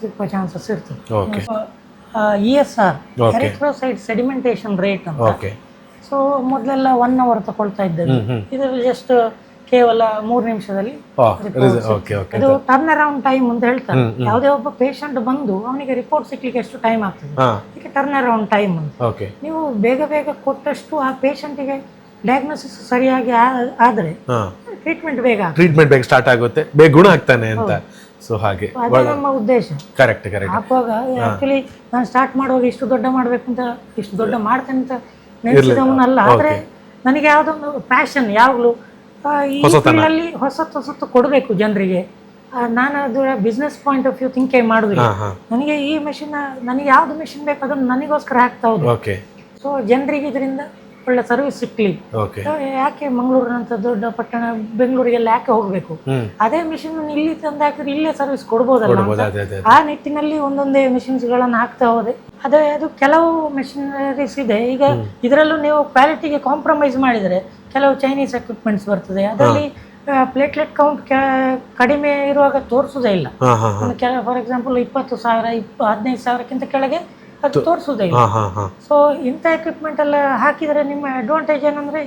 ಸಿಕ್ಕುವ ಚಾನ್ಸಸ್ ಇರ್ತದೆ. E S R erythrocyte sedimentation rate ಅಂತ. ಸೊ ಮೊದಲೆಲ್ಲ ಒನ್ ಅವರ್ ತಗೊಳ್ತಾ ಹ್ಮ್ ಇದರಲ್ಲಿ ಜಸ್ಟ್ ಕೇವಲ ಮೂರು ನಿಮಿಷದಲ್ಲಿ ಓಕೆ ಓಕೆ ಇದು ಟರ್ನ್ ಅರೌಂಡ್ ಟೈಮ್ ಅಂತ ಹೇಳ್ತಾರೆ. ಯಾವುದೇ ಒಬ್ಬ ಪೇಷಂಟ್ ಬಂದು ಅವನಿಗೆ ರಿಪೋರ್ಟ್ ಸಿಕ್ಲಿಕ್ಕೆ ಎಷ್ಟು ಟೈಮ್ ಆಗ್ತದೆ? ಇದಕ್ಕೆ ಟರ್ನ್ ಅರೌಂಡ್ ಟೈಮ್ ಅಂತ. ನೀವು ಬೇಗ ಬೇಗ ಕೊಟ್ಟಷ್ಟು ಆ ಪೇಷಂಟಿಗೆ ಡಯಾಗ್ನೋಸಿಸ್ ಸರಿಯಾಗಿ ಆದ್ರೆ ಟ್ರೀಟ್ಮೆಂಟ್ ಬೇಗ ಟ್ರೀಟ್ಮೆಂಟ್ ಬೇಗ ಸ್ಟಾರ್ಟ್ ಆಗುತ್ತೆ. ಬೇಗ ಗುಣ ಆಗ್ತಾನೆ ಅಂತ. ಸೊ ಹಾಗೆ. ಅದೇ ನಮ್ಮ ಉದ್ದೇಶ. ಕರೆಕ್ಟ್ ಕರೆಕ್ಟ್ ಹಾಕುವಾಗ ಆಕ್ಚುಲಿ ನಾನು ಸ್ಟಾರ್ಟ್ ಮಾಡುವಾಗ ಇಷ್ಟು ದೊಡ್ಡ ಮಾಡ್ಬೇಕು ಅಂತ ಇಷ್ಟು ದೊಡ್ಡ ಮಾಡ್ತೇನೆ ಅಂತ ನೆನೆಸಿದವನಲ್ಲ. ಆದ್ರೆ ನನಗೆ ಯಾವುದೊಂದು ಪ್ಯಾಷನ್ ಯಾವಾಗಲೂ ಈ ಫೀಲ್ಡಲ್ಲಿ ಹೊಸತ್ತು ಹೊಸತ್ತು ಕೊಡಬೇಕು ಜನರಿಗೆ. ನಾನು ಅದು ಬಿಸ್ನೆಸ್ ಪಾಯಿಂಟ್ ಆಫ್ ವ್ಯೂ ಥಿಂಕೇ ಹಾ ನನಗೆ ಈ ಮೆಷಿನ್ ನನಗೆ ಯಾವ್ದು ಮೆಷಿನ್ ಬೇಕು ಅದನ್ನು ನನಗೋಸ್ಕರ ಹಾಕ್ತಾ ಹೋದ್ರು. ಸೊ ಜನರಿಗೆ ಇದರಿಂದ ಒಳ್ಳೆ ಸರ್ವಿಸ್ ಸಿಕ್ಲಿ. ಯಾಕೆ ಮಂಗಳೂರಿನಂತ ದೊಡ್ಡ ಪಟ್ಟಣ ಬೆಂಗಳೂರಿಗೆಲ್ಲ ಯಾಕೆ ಹೋಗಬೇಕು? ಅದೇ ಮಿಷಿನ್ ಇಲ್ಲಿ ತಂದು ಹಾಕಿದ್ರೆ ಇಲ್ಲೇ ಸರ್ವಿಸ್ ಕೊಡ್ಬೋದಲ್ಲ ಆ ನಿಟ್ಟಿನಲ್ಲಿ ಒಂದೊಂದೇ ಮಿಷಿನ್ಸ್ಗಳನ್ನು ಹಾಕ್ತಾ ಹೋದೆ. ಅದೇ ಅದು ಕೆಲವು ಮೆಷಿನರೀಸ್ ಇದೆ. ಈಗ ಇದರಲ್ಲೂ ನೀವು ಕ್ವಾಲಿಟಿಗೆ ಕಾಂಪ್ರಮೈಸ್ ಮಾಡಿದರೆ ಕೆಲವು ಚೈನೀಸ್ ಎಕ್ವಿಪ್ಮೆಂಟ್ಸ್ ಬರ್ತದೆ. ಅದರಲ್ಲಿ ಪ್ಲೇಟ್ಲೆಟ್ ಕೌಂಟ್ ಕಡಿಮೆ ಇರುವಾಗ ತೋರಿಸೋದೇ ಇಲ್ಲ. ಕೆಲ ಫಾರ್ ಎಕ್ಸಾಂಪಲ್ ಇಪ್ಪತ್ತು ಸಾವಿರ ಇಪ್ಪ ಹದಿನೈದು ಸಾವಿರಕ್ಕಿಂತ ಕೆಳಗೆ ಅದು ತೋರಿಸೋದೇ ಇಲ್ಲ. ಸೊ ಇಂಥ ಎಕ್ವಿಪ್ಮೆಂಟ್ ಎಲ್ಲ ಹಾಕಿದರೆ ನಿಮ್ಮ ಅಡ್ವಾಂಟೇಜ್ ಏನಂದ್ರೆ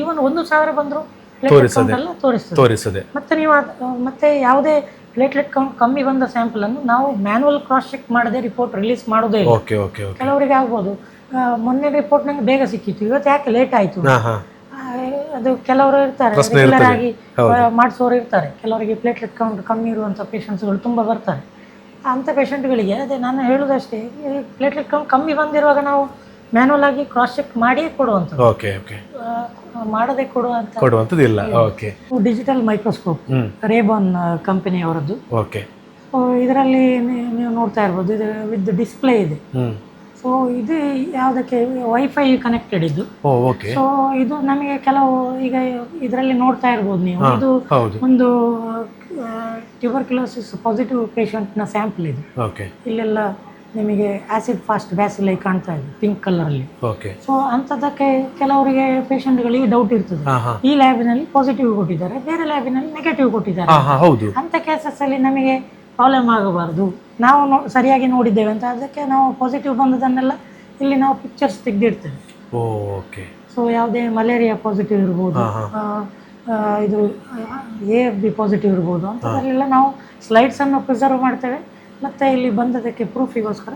ಈವನ್ ಒಂದು ಸಾವಿರ ಬಂದರೂ ತೋರಿಸ್ತದೆ. ತೋರಿಸದೆ ಮತ್ತೆ ನೀವು ಮತ್ತೆ ಯಾವುದೇ ಪ್ಲೇಟ್ಲೆಟ್ ಕೌಂಟ್ ಕಮ್ಮಿ ಬಂದ ಸ್ಯಾಂಪಲ್ ಅನ್ನು ನಾವು ಮ್ಯಾನುವಲ್ ಕ್ರಾಸ್ ಚೆಕ್ ಮಾಡದೆ ರಿಪೋರ್ಟ್ ರಿಲೀಸ್ ಮಾಡೋದೇ ಇಲ್ಲ. ಕೆಲವರಿಗೆ ಆಗ್ಬೋದು. ಮೊನ್ನೆ ರಿಪೋರ್ಟ್ ನಂಗೆ ಬೇಗ ಸಿಕ್ಕಿತ್ತು. ಇವತ್ತು ಯಾಕೆ ಲೇಟ್ ಆಯ್ತು? ಅದು ಕೆಲವರು ಇರ್ತಾರೆ ರೆಗ್ಯುಲರ್ ಆಗಿ ಮಾಡಿಸೋರು ಇರ್ತಾರೆ. ಕೆಲವರಿಗೆ ಪ್ಲೇಟ್ಲೆಟ್ ಕೌಂಟ್ ಕಮ್ಮಿ ಇರುವಂಥ ಪೇಷಂಟ್ಸ್ಗಳು ತುಂಬ ಬರ್ತಾರೆ. ಅಂಥ ಪೇಷಂಟ್ಗಳಿಗೆ ಅದೇ ನಾನು ಹೇಳೋದಷ್ಟೇ ಪ್ಲೇಟ್ಲೆಟ್ ಕೌಂಟ್ ಕಮ್ಮಿ ಬಂದಿರುವಾಗ ನಾವು ಮ್ಯಾನುವಲ್ ಆಗಿ ಕ್ರಾಸ್ ಚೆಕ್ ಮಾಡಿಯೇ ಕೊಡುವಂಥದ್ದು. ಓಕೆ ಓಕೆ ಆ, ಮಾಡದೆ ಕೊಡುವಂಥ ಕೊಡುವಂಥದ್ದು ಇಲ್ಲ. Okay digital microscope hmm. ರೇಬಾನ್ ಕಂಪನಿಯವರದ್ದು ಓಕೆ ಇದರಲ್ಲಿ ನೀವು ನೋಡ್ತಾ ಇರ್ಬೋದು ಇದು ವಿತ್ ಡಿಸ್ಪ್ಲೇ ಇದೆ. ಹ್ಮ್. ಸೊ ಇದು ಯಾವುದಕ್ಕೆ ವೈಫೈ ಕನೆಕ್ಟೆಡ್ ಇದು. ಸೊ ಇದು ನಮಗೆ ಕೆಲವು ಈಗ ಇದರಲ್ಲಿ ನೋಡ್ತಾ ಇರ್ಬೋದು ನೀವು. ಇದು ಒಂದು ಟ್ಯೂಬರ್ಕ್ಯುಲೋಸಿಸ್ ಪಾಸಿಟಿವ್ ಪೇಷಂಟ್ನ ಸ್ಯಾಂಪಲ್ ಇದು. ಇಲ್ಲೆಲ್ಲ ನಿಮಗೆ ಆಸಿಡ್ ಫಾಸ್ಟ್ ಬ್ಯಾಸಿಲೈ ಕಾಣ್ತಾ ಇದೆ ಪಿಂಕ್ ಕಲರಲ್ಲಿ ಓಕೆ ಸೊ ಅಂಥದಕ್ಕೆ ಕೆಲವರಿಗೆ ಪೇಷಂಟ್ಗಳಿಗೆ ಡೌಟ್ ಇರ್ತದೆ. ಈ ಲ್ಯಾಬಿನಲ್ಲಿ ಪಾಸಿಟಿವ್ ಕೊಟ್ಟಿದ್ದಾರೆ ಬೇರೆ ಲ್ಯಾಬಿನಲ್ಲಿ ನೆಗೆಟಿವ್ ಕೊಟ್ಟಿದ್ದಾರೆ. ಅಂತ ಕೇಸಸ್ ಅಲ್ಲಿ ನಮಗೆ ಪ್ರಾಬ್ಲಮ್ ಆಗಬಾರ್ದು. ನಾವು ನೋ ಸರಿಯಾಗಿ ನೋಡಿದ್ದೇವೆ ಅಂತ. ಅದಕ್ಕೆ ನಾವು ಪಾಸಿಟಿವ್ ಬಂದದನ್ನೆಲ್ಲ ಇಲ್ಲಿ ನಾವು ಪಿಕ್ಚರ್ಸ್ ತೆಗೆದಿಡ್ತೇವೆ. ಓಕೆ ಸೊ ಯಾವುದೇ ಮಲೇರಿಯಾ ಪಾಸಿಟಿವ್ ಇರ್ಬೋದು. ಆ, ಆ, ಇದು ಎ ಎಫ್ ಬಿ ಪಾಸಿಟಿವ್ ಇರ್ಬೋದು ಅಂಥದ್ರಲ್ಲೆಲ್ಲ ನಾವು ಸ್ಲೈಡ್ಸನ್ನು ಪ್ರಿಸರ್ವ್ ಮಾಡ್ತೇವೆ. ಮತ್ತೆ ಇಲ್ಲಿ ಬಂದದಕ್ಕೆ ಪ್ರೂಫಿಗೋಸ್ಕರ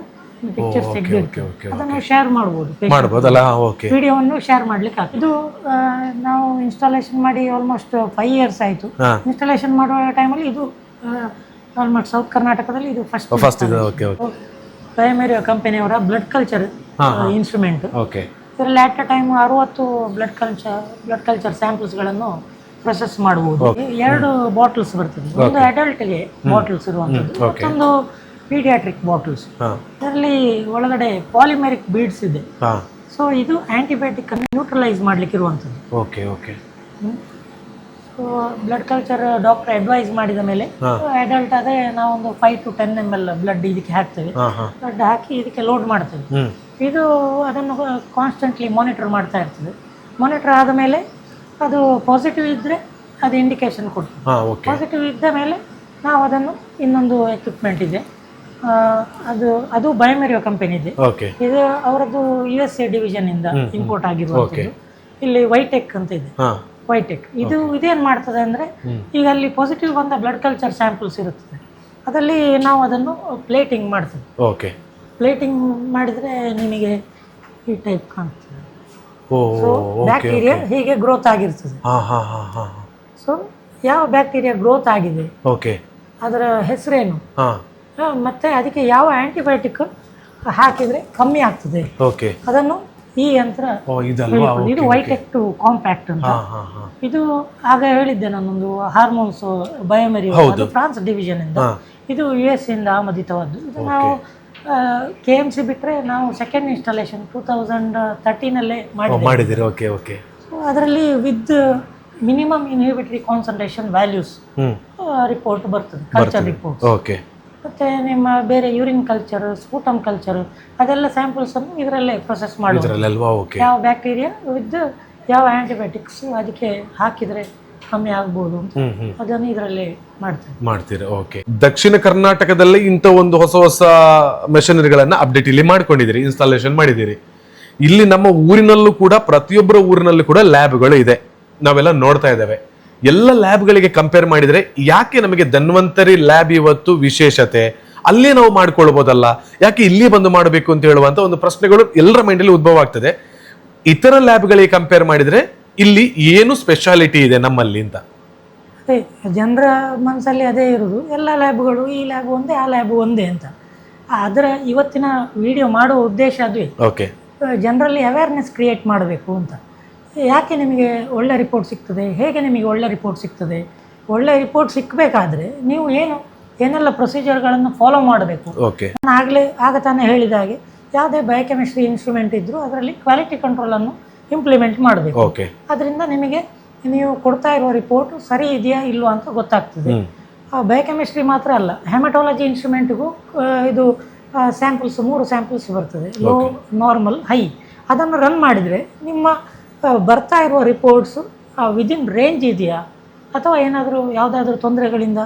ಪಿಕ್ಚರ್ಸ್ ಓಕೆ ತೆಗೆದಿಡ್ತೇವೆ. ಓಕೆ ಅದನ್ನು ಶೇರ್ ಮಾಡ್ಬೋದು ಮಾಡ್ಬೋದಲ್ಲ ಓಕೆ ವಿಡಿಯೋವನ್ನು ಶೇರ್ ಮಾಡ್ಲಿಕ್ಕೆ ಆಗ್ತದೆ. ಇದು ಆ, ನಾವು ಇನ್ಸ್ಟಾಲೇಷನ್ ಮಾಡಿ ಆಲ್ಮೋಸ್ಟ್ ಫೈವ್ ಇಯರ್ಸ್ ಆಯಿತು. ಹಾ. ಇನ್ಸ್ಟಾಲೇಷನ್ ಮಾಡುವ ಟೈಮಲ್ಲಿ ಇದು ಆಲ್ಮೋಸ್ಟ್ ಸೌತ್ ಕರ್ನಾಟಕದಲ್ಲಿ ಇದು ಫಸ್ಟ್ ಫಸ್ಟ್ ಇದು ಓಕೆ ಓಕೆ ಪ್ರೈಮರಿ ಕಂಪನಿಯವರ ಬ್ಲಡ್ ಕಲ್ಚರ್ ಇನ್ಸ್ಟ್ರೂಮೆಂಟ್ ಓಕೆ ಇದರಲ್ಲಿ ಆಟ್ ಅ ಟೈಮ್ ಅರುವತ್ತು ಬ್ಲಡ್ ಕಲ್ಚರ್ ಬ್ಲಡ್ ಕಲ್ಚರ್ ಸ್ಯಾಂಪಲ್ಸ್ಗಳನ್ನು ಪ್ರೊಸೆಸ್ ಮಾಡಬಹುದು ಎರಡು ಬಾಟಲ್ಸ್ ಬರ್ತದೆ. ಒಂದು ಅಡಲ್ಟ್ಗೆ ಬಾಟಲ್ಸ್ ಇರುವಂಥದ್ದು. ಮತ್ತೊಂದು ಪೀಡಿಯಾಟ್ರಿಕ್ ಬಾಟಲ್ಸ್ ಇದರಲ್ಲಿ ಒಳಗಡೆ ಪಾಲಿಮೆರಿಕ್ ಬೀಡ್ಸ್ ಇದೆ. ಸೊ ಇದು ಆಂಟಿಬಯೋಟಿಕ್ ಅನ್ನು ನ್ಯೂಟ್ರಲೈಸ್ ಮಾಡ್ಲಿಕ್ಕೆ ಇರುವಂಥದ್ದು. Okay okay blood culture doctor advise ಮಾಡಿದ ಮೇಲೆ ಅಡಲ್ಟ್ ಆದರೆ ನಾವೊಂದು five to ten M L blood ಇದಕ್ಕೆ ಹಾಕ್ತೇವೆ. ಬ್ಲಡ್ ಹಾಕಿ ಇದಕ್ಕೆ ಲೋಡ್ ಮಾಡ್ತೇವೆ. ಇದು ಅದನ್ನು ಕಾನ್ಸ್ಟೆಂಟ್ಲಿ ಮಾನಿಟರ್ ಮಾಡ್ತಾ ಇರ್ತದೆ. ಮಾನಿಟರ್ ಆದ ಮೇಲೆ ಅದು ಪಾಸಿಟಿವ್ ಇದ್ರೆ ಅದು ಇಂಡಿಕೇಶನ್ ಕೊಡ್ತದೆ. ಪಾಸಿಟಿವ್ ಇದ್ದ ಮೇಲೆ ನಾವು ಅದನ್ನು ಇನ್ನೊಂದು ಎಕ್ವಿಪ್ಮೆಂಟ್ ಇದೆ. ಆ, ಅದು ಅದು ಬಯೋಮೆರಿಯೋ ಕಂಪನಿ ಇದೆ. ಇದು ಅವರದ್ದು ಯು ಎಸ್ ಎ ಡಿವಿಷನ್ ಇಂದ ಇಂಪೋರ್ಟ್ ಆಗಿರುವಂಥದ್ದು. ಇಲ್ಲಿ ವೈಟೆಕ್ ಅಂತ ಇದೆ. ವೈಟೆಕ್ ಇದು ಇದೇನು ಮಾಡ್ತದೆ ಅಂದರೆ ಈಗ ಅಲ್ಲಿ ಪಾಸಿಟಿವ್ ಬಂದ ಬ್ಲಡ್ ಕಲ್ಚರ್ ಸ್ಯಾಂಪಲ್ಸ್ ಇರುತ್ತದೆ ಅದರಲ್ಲಿ ನಾವು ಅದನ್ನು ಪ್ಲೇಟಿಂಗ್ ಮಾಡ್ತೇವೆ. ಓಕೆ ಪ್ಲೇಟಿಂಗ್ ಮಾಡಿದರೆ ನಿಮಗೆ ಈ ಟೈಪ್ ಕಾಣ್ತದೆ. ಬ್ಯಾಕ್ಟೀರಿಯಾ ಹೀಗೆ ಗ್ರೋತ್ ಆಗಿರ್ತದೆ. ಸೊ ಯಾವ ಬ್ಯಾಕ್ಟೀರಿಯಾ ಗ್ರೋತ್ ಆಗಿದೆ? ಓಕೆ ಅದರ ಹೆಸರೇನು? ಮತ್ತೆ ಅದಕ್ಕೆ ಯಾವ ಆಂಟಿಬಯೋಟಿಕ್ ಹಾಕಿದರೆ ಕಮ್ಮಿ ಆಗ್ತದೆ? ಓಕೆ ಅದನ್ನು ಈ ಯಂತ್ರ ಇದು ವೈಟೆಕ್ ಟು ಕಾಂಪ್ಯಾಕ್ಟ್ ಅಂತ. ಇದು ಆಗ ಹೇಳಿದ್ದೆ ನಾನೊಂದು ಹಾರ್ಮೋನ್ಸ್ ಬಯೋಮೆರಿ ಫ್ರಾನ್ಸ್ ಡಿವಿಷನ್ ಇಂದ. ಇದು ಯು ಎಸ್ ಇಂದ ಆಮದಿತವಾದ್ದು. ಇದು ನಾವು ಕೆ ಎಂ ಸಿ ಬಿಟ್ಟರೆ ನಾವು ಸೆಕೆಂಡ್ ಇನ್ಸ್ಟಾಲೇಷನ್ ಟೂ ತೌಸಂಡ್ ತರ್ಟೀನಲ್ಲೇ ಮಾಡಿದ್ದೀರಿ. Okay okay. ಅದರಲ್ಲಿ with minimum inhibitory concentration values report ಬರ್ತದೆ ಕಲ್ಚರ್ ರಿಪೋರ್ಟ್ ಓಕೆ. ಮತ್ತು ನಿಮ್ಮ ಬೇರೆ ಯೂರಿನ್ ಕಲ್ಚರ್ ಸ್ಕೂಟಮ್ ಕಲ್ಚರ್ ಅದೆಲ್ಲ ಸ್ಯಾಂಪಲ್ಸನ್ನು ಇದರಲ್ಲೇ ಪ್ರೊಸೆಸ್ ಮಾಡೋದು ಇದರಲ್ಲೆಲ್ವಾ ಓಕೆ ಯಾವ ಬ್ಯಾಕ್ಟೀರಿಯಾ ವಿತ್ ಯಾವ ಆ್ಯಂಟಿಬಯೋಟಿಕ್ಸ್ ಅದಕ್ಕೆ ಹಾಕಿದರೆ ಕಮ್ಮಿ ಆಗ್ಬೋದು ಅಂತ ಹ್ಮ್ ಹ್ಮ್. ಅದನ್ನು ಇದರಲ್ಲೇ ಮಾಡ್ತೇವೆ. ಮಾಡ್ತೀರಾ? ಓಕೆ ದಕ್ಷಿಣ ಕರ್ನಾಟಕದಲ್ಲಿ ಇಂಥ ಒಂದು ಹೊಸ ಹೊಸ ಮೆಷಿನರಿಗಳನ್ನ ಅಪ್ಡೇಟ್ ಇಲ್ಲಿ ಮಾಡ್ಕೊಂಡಿದ್ದೀರಿ ಇನ್ಸ್ಟಾಲೇಷನ್ ಮಾಡಿದ್ದೀರಿ. ಇಲ್ಲಿ ನಮ್ಮ ಊರಿನಲ್ಲೂ ಕೂಡ ಪ್ರತಿಯೊಬ್ಬರ ಊರಿನಲ್ಲೂ ಕೂಡ ಲ್ಯಾಬ್ಗಳು ಇದೆ. ನಾವೆಲ್ಲ ನೋಡ್ತಾ ಇದ್ದೇವೆ. ಎಲ್ಲ ಲ್ಯಾಬ್ಗಳಿಗೆ ಕಂಪೇರ್ ಮಾಡಿದರೆ ಯಾಕೆ ನಮಗೆ ಧನ್ವಂತರಿ ಲ್ಯಾಬ್ ಇವತ್ತು ವಿಶೇಷತೆ? ಅಲ್ಲಿ ನಾವು ಮಾಡ್ಕೊಳ್ಬೋದಲ್ಲ? ಯಾಕೆ ಇಲ್ಲಿ ಬಂದು ಮಾಡಬೇಕು ಅಂತ ಹೇಳುವಂತ ಒಂದು ಪ್ರಶ್ನೆಗಳು ಎಲ್ಲರ ಮೈಂಡಲ್ಲಿ ಉದ್ಭವ ಆಗ್ತದೆ. ಇತರ ಲ್ಯಾಬ್ಗಳಿಗೆ ಕಂಪೇರ್ ಮಾಡಿದರೆ ಇಲ್ಲಿ ಏನು ಸ್ಪೆಷಾಲಿಟಿ ಇದೆ ನಮ್ಮಲ್ಲಿ ಅಂತ? ಅದೇ ಜನರ ಮನಸ್ಸಲ್ಲಿ ಅದೇ ಇರೋದು. ಎಲ್ಲ ಲ್ಯಾಬ್ಗಳು ಈ ಲ್ಯಾಬ್ ಒಂದೇ ಆ ಲ್ಯಾಬ್ ಒಂದೇ ಅಂತ. ಅದರ ಇವತ್ತಿನ ವಿಡಿಯೋ ಮಾಡುವ ಉದ್ದೇಶ ಅದುವೇ ಓಕೆ ಜನರಲ್ಲಿ ಅವೇರ್ನೆಸ್ ಕ್ರಿಯೇಟ್ ಮಾಡಬೇಕು ಅಂತ. ಯಾಕೆ ನಿಮಗೆ ಒಳ್ಳೆ ರಿಪೋರ್ಟ್ ಸಿಗ್ತದೆ? ಹೇಗೆ ನಿಮಗೆ ಒಳ್ಳೆ ರಿಪೋರ್ಟ್ ಸಿಗ್ತದೆ? ಒಳ್ಳೆ ರಿಪೋರ್ಟ್ ಸಿಕ್ಕಬೇಕಾದ್ರೆ ನೀವು ಏನು ಏನೆಲ್ಲ ಪ್ರೊಸೀಜರ್ಗಳನ್ನು ಫಾಲೋ ಮಾಡಬೇಕು? ಓಕೆ ನಾನು ಆಗಲೇ ಆಗ ತಾನೇ ಹೇಳಿದ ಹಾಗೆ ಯಾವುದೇ ಬಯೋಕೆಮಿಸ್ಟ್ರಿ ಇನ್ಸ್ಟ್ರೂಮೆಂಟ್ ಇದ್ದರೂ ಅದರಲ್ಲಿ ಕ್ವಾಲಿಟಿ ಕಂಟ್ರೋಲನ್ನು ಇಂಪ್ಲಿಮೆಂಟ್ ಮಾಡಬೇಕು. ಓಕೆ ಅದರಿಂದ ನಿಮಗೆ ನೀವು ಕೊಡ್ತಾ ಇರುವ ರಿಪೋರ್ಟ್ ಸರಿ ಇದೆಯಾ ಇಲ್ವಾ ಅಂತ ಗೊತ್ತಾಗ್ತದೆ. ಬಯೋಕೆಮಿಸ್ಟ್ರಿ ಮಾತ್ರ ಅಲ್ಲ ಹೆಮಟಾಲಜಿ ಇನ್ಸ್ಟ್ರೂಮೆಂಟ್ಗೂ ಇದು ಸ್ಯಾಂಪಲ್ಸ್ ಮೂರು ಸ್ಯಾಂಪಲ್ಸ್ ಬರ್ತದೆ. ಲೋ ನಾರ್ಮಲ್ ಹೈ ಅದನ್ನು ರನ್ ಮಾಡಿದರೆ ನಿಮ್ಮ ಬರ್ತಾ ಇರುವ ರಿಪೋರ್ಟ್ಸು ವಿದಿನ್ ರೇಂಜ್ ಇದೆಯಾ? ಅಥವಾ ಏನಾದರೂ ಯಾವುದಾದ್ರೂ ತೊಂದರೆಗಳಿಂದ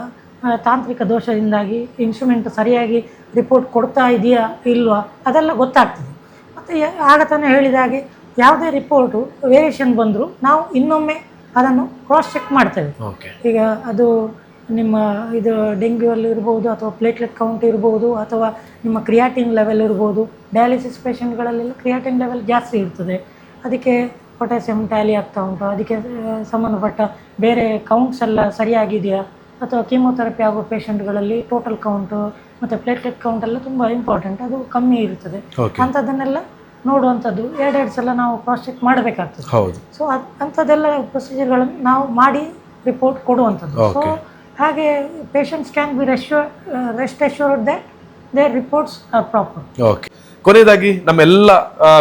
ತಾಂತ್ರಿಕ ದೋಷದಿಂದಾಗಿ ಇನ್ಸ್ಟ್ರೂಮೆಂಟ್ ಸರಿಯಾಗಿ ರಿಪೋರ್ಟ್ ಕೊಡ್ತಾ ಇದೆಯಾ ಇಲ್ವಾ? ಅದೆಲ್ಲ ಗೊತ್ತಾಗ್ತದೆ. ಮತ್ತು ಆಗ ತಾನೇ ಹೇಳಿದ ಹಾಗೆ ಯಾವುದೇ ರಿಪೋರ್ಟು ವೇರಿಯೇಷನ್ ಬಂದರೂ ನಾವು ಇನ್ನೊಮ್ಮೆ ಅದನ್ನು ಕ್ರಾಸ್ ಚೆಕ್ ಮಾಡ್ತೇವೆ. ಈಗ ಅದು ನಿಮ್ಮ ಇದು ಡೆಂಗ್ಯೂ ಅಲ್ಲಿ ಇರ್ಬೋದು ಅಥವಾ ಪ್ಲೇಟ್ಲೆಟ್ ಕೌಂಟ್ ಇರ್ಬೋದು ಅಥವಾ ನಿಮ್ಮ ಕ್ರಿಯಾಟಿನ್ ಲೆವೆಲ್ ಇರ್ಬೋದು. ಡಯಾಲಿಸಿಸ್ ಪೇಷಂಟ್ಗಳಲ್ಲೆಲ್ಲ ಕ್ರಿಯಾಟಿನ್ ಲೆವೆಲ್ ಜಾಸ್ತಿ ಇರ್ತದೆ. ಅದಕ್ಕೆ ಪೊಟ್ಯಾಸಿಯಮ್ ಟ್ಯಾಲಿ ಆಗ್ತಾ ಉಂಟು. ಅದಕ್ಕೆ ಸಂಬಂಧಪಟ್ಟ ಬೇರೆ ಕೌಂಟ್ಸ್ ಎಲ್ಲ ಸರಿಯಾಗಿದೆಯಾ? ಅಥವಾ ಕೀಮೋಥೆರಪಿ ಆಗೋ ಪೇಷಂಟ್ಗಳಲ್ಲಿ ಟೋಟಲ್ ಕೌಂಟು ಮತ್ತು ಪ್ಲೇಟ್ಲೆಟ್ ಕೌಂಟ್ ಎಲ್ಲ ತುಂಬ ಇಂಪಾರ್ಟೆಂಟ್ ಅದು ಕಮ್ಮಿ ಇರುತ್ತದೆ ಅಂಥದ್ದನ್ನೆಲ್ಲ ನೋಡುವಂಥದ್ದು. ಎರಡೆರಡು ಸಲ ನಾವು ಕ್ರಾಸ್ ಚೆಕ್ ಮಾಡಬೇಕಾಗ್ತದೆ. ಹೌದು. ಸೊ ಅದು ಅಂಥದ್ದೆಲ್ಲ ಪ್ರೊಸೀಜರ್ಗಳನ್ನು ನಾವು ಮಾಡಿ ರಿಪೋರ್ಟ್ ಕೊಡುವಂಥದ್ದು. ಸೊ ಹಾಗೆ patients can be reassure rest assured that their reports are proper okay ಕೊನೆಯದಾಗಿ ನಮ್ಮೆಲ್ಲ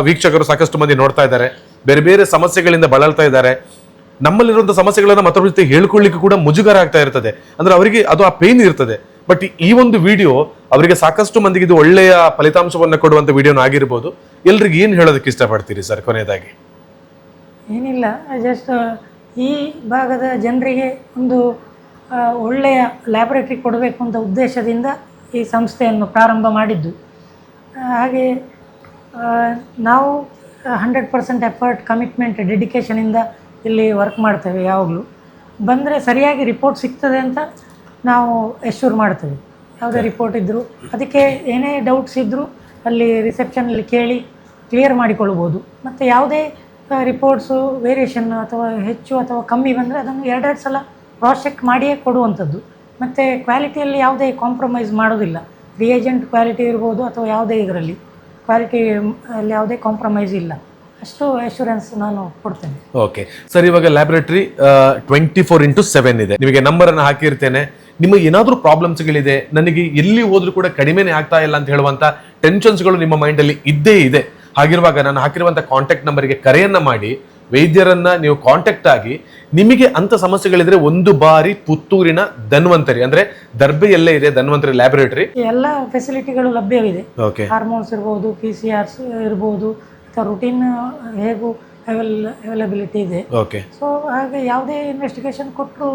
ವೀಕ್ಷಕರು ಸಾಕಷ್ಟು ಮಂದಿ ನೋಡ್ತಾ ಇದ್ದಾರೆ. ಬೇರೆ ಬೇರೆ ಸಮಸ್ಯೆಗಳಿಂದ ಬಳಲ್ತಾ ಇದ್ದಾರೆ. ನಮ್ಮಲ್ಲಿರುವಂಥ ಸಮಸ್ಯೆಗಳನ್ನ ಮತ್ತೊಬ್ಬರ ಜೊತೆ ಹೇಳ್ಕೊಳ್ಳಿಕ್ಕೆ ಕೂಡ ಮುಜುಗರ ಆಗ್ತಾ ಇರ್ತದೆ. ಅಂದ್ರೆ ಅವರಿಗೆ ಅದು ಆ ಪೇನ್ ಇರ್ತದೆ. ಬಟ್ ಈ ಒಂದು ವಿಡಿಯೋ ಅವರಿಗೆ ಸಾಕಷ್ಟು ಮಂದಿಗೆ ಇದು ಒಳ್ಳೆಯ ಫಲಿತಾಂಶವನ್ನು ಕೊಡುವಂತ ವಿಡಿಯೋನ ಆಗಿರ್ಬೋದು. ಎಲ್ರಿಗೆ ಏನು ಹೇಳೋದಕ್ಕೆ ಇಷ್ಟಪಡ್ತೀರಿ ಸರ್ ಕೊನೆಯದಾಗಿ? ಏನಿಲ್ಲ ಜಸ್ಟ್ ಈ ಭಾಗದ ಜನರಿಗೆ ಒಂದು ಒಳ್ಳೆಯ ಲ್ಯಾಬೊರೇಟ್ರಿ ಕೊಡಬೇಕು ಅಂತ ಉದ್ದೇಶದಿಂದ ಈ ಸಂಸ್ಥೆಯನ್ನು ಪ್ರಾರಂಭ ಮಾಡಿದ್ದು. ಹಾಗೆ ನಾವು ಹಂಡ್ರೆಡ್ ಪರ್ಸೆಂಟ್ ಎಫರ್ಟ್ ಕಮಿಟ್ಮೆಂಟ್ ಡೆಡಿಕೇಶನಿಂದ ಇಲ್ಲಿ ವರ್ಕ್ ಮಾಡ್ತೇವೆ ಯಾವಾಗಲೂ. ಬಂದರೆ ಸರಿಯಾಗಿ ರಿಪೋರ್ಟ್ ಸಿಗ್ತದೆ ಅಂತ ನಾವು ಎಶ್ಯೂರ್ ಮಾಡ್ತೇವೆ. ಯಾವುದೇ ರಿಪೋರ್ಟ್ ಇದ್ದರೂ ಅದಕ್ಕೆ ಏನೇ ಡೌಟ್ಸ್ ಇದ್ದರೂ ಅಲ್ಲಿ ರಿಸೆಪ್ಷನಲ್ಲಿ ಕೇಳಿ ಕ್ಲಿಯರ್ ಮಾಡಿಕೊಳ್ಬೋದು. ಮತ್ತು ಯಾವುದೇ ರಿಪೋರ್ಟ್ಸು ವೇರಿಯೇಷನ್ ಅಥವಾ ಹೆಚ್ಚು ಅಥವಾ ಕಮ್ಮಿ ಬಂದರೆ ಅದನ್ನು ಎರಡೆರಡು ಸಲ ಕ್ರಾಸ್ ಚೆಕ್ ಮಾಡಿಯೇ ಕೊಡುವಂಥದ್ದು. ಮತ್ತು ಕ್ವಾಲಿಟಿಯಲ್ಲಿ ಯಾವುದೇ ಕಾಂಪ್ರಮೈಸ್ ಮಾಡೋದಿಲ್ಲ. ರಿಯೇಜೆಂಟ್ ಕ್ವಾಲಿಟಿ ಇರ್ಬೋದು ಅಥವಾ ಯಾವುದೇ ಇದರಲ್ಲಿ. ಕ್ವಾಲಿಟಿ, ಅಲ್ಲಿ ಯಾವುದೇ ಕಾಂಪ್ರಮೈಸ್ ಇಲ್ಲ. ಅಷ್ಟು ಅಶ್ಯೂರೆನ್ಸ್ ನಾನು ಕೊಡ್ತೇನೆ. ಓಕೆ ಸರ್ ಇವಾಗ laboratory twenty four into seven ಇದೆ. ನಿಮಗೆ ನಂಬರ್ ಅನ್ನು ಹಾಕಿರ್ತೇನೆ. ನಿಮಗೆ ಏನಾದರೂ ಪ್ರಾಬ್ಲಮ್ಸ್ಗಳಿದೆ ನನಗೆ ಎಲ್ಲಿ ಹೋದ್ರೂ ಕೂಡ ಕಡಿಮೆನೇ ಆಗ್ತಾ ಇಲ್ಲ ಅಂತ ಹೇಳುವಂತ ಟೆನ್ಷನ್ಸ್ಗಳು ನಿಮ್ಮ ಮೈಂಡಲ್ಲಿ ಇದ್ದೇ ಇದೆ. ಹಾಗಿರುವಾಗ ನಾನು ಹಾಕಿರುವಂಥ ಕಾಂಟ್ಯಾಕ್ಟ್ ನಂಬರ್ಗೆ ಕರೆಯನ್ನ ಮಾಡಿ ವೈದ್ಯರನ್ನ ನೀವು ಕಾಂಟ್ಯಾಕ್ಟ್ ಆಗಿ ನಿಮಗೆ ಅಂತ ಸಮಸ್ಯೆಗಳಿದ್ರೆ ಒಂದು ಬಾರಿ ಪುತ್ತೂರಿನ ಧನ್ವಂತರಿ ಅಂದ್ರೆ ದರ್ಬೆಯಲ್ಲೇ ಇದೆ ಧನ್ವಂತರಿ ಲ್ಯಾಬೊರೇಟರಿ ಎಲ್ಲ ಫೆಸಿಲಿಟಿಗಳು ಲಭ್ಯವಿದೆ. ಓಕೆ ಹಾರ್ಮೋನ್ಸ್ ಇರ್ಬೋದು ಪಿ ಸಿ ಆರ್ಸ್ ಇರ್ಬೋದು ಅಥವಾ ರುಟೀನ್ ಹೇಗೂ ಅವೈಲ್ ಅವೈಲಬಿಲಿಟಿ ಇದೆ. ಓಕೆ ಸೊ ಹಾಗೆ ಯಾವುದೇ ಇನ್ವೆಸ್ಟಿಗೇಷನ್ ಕೊಟ್ಟರು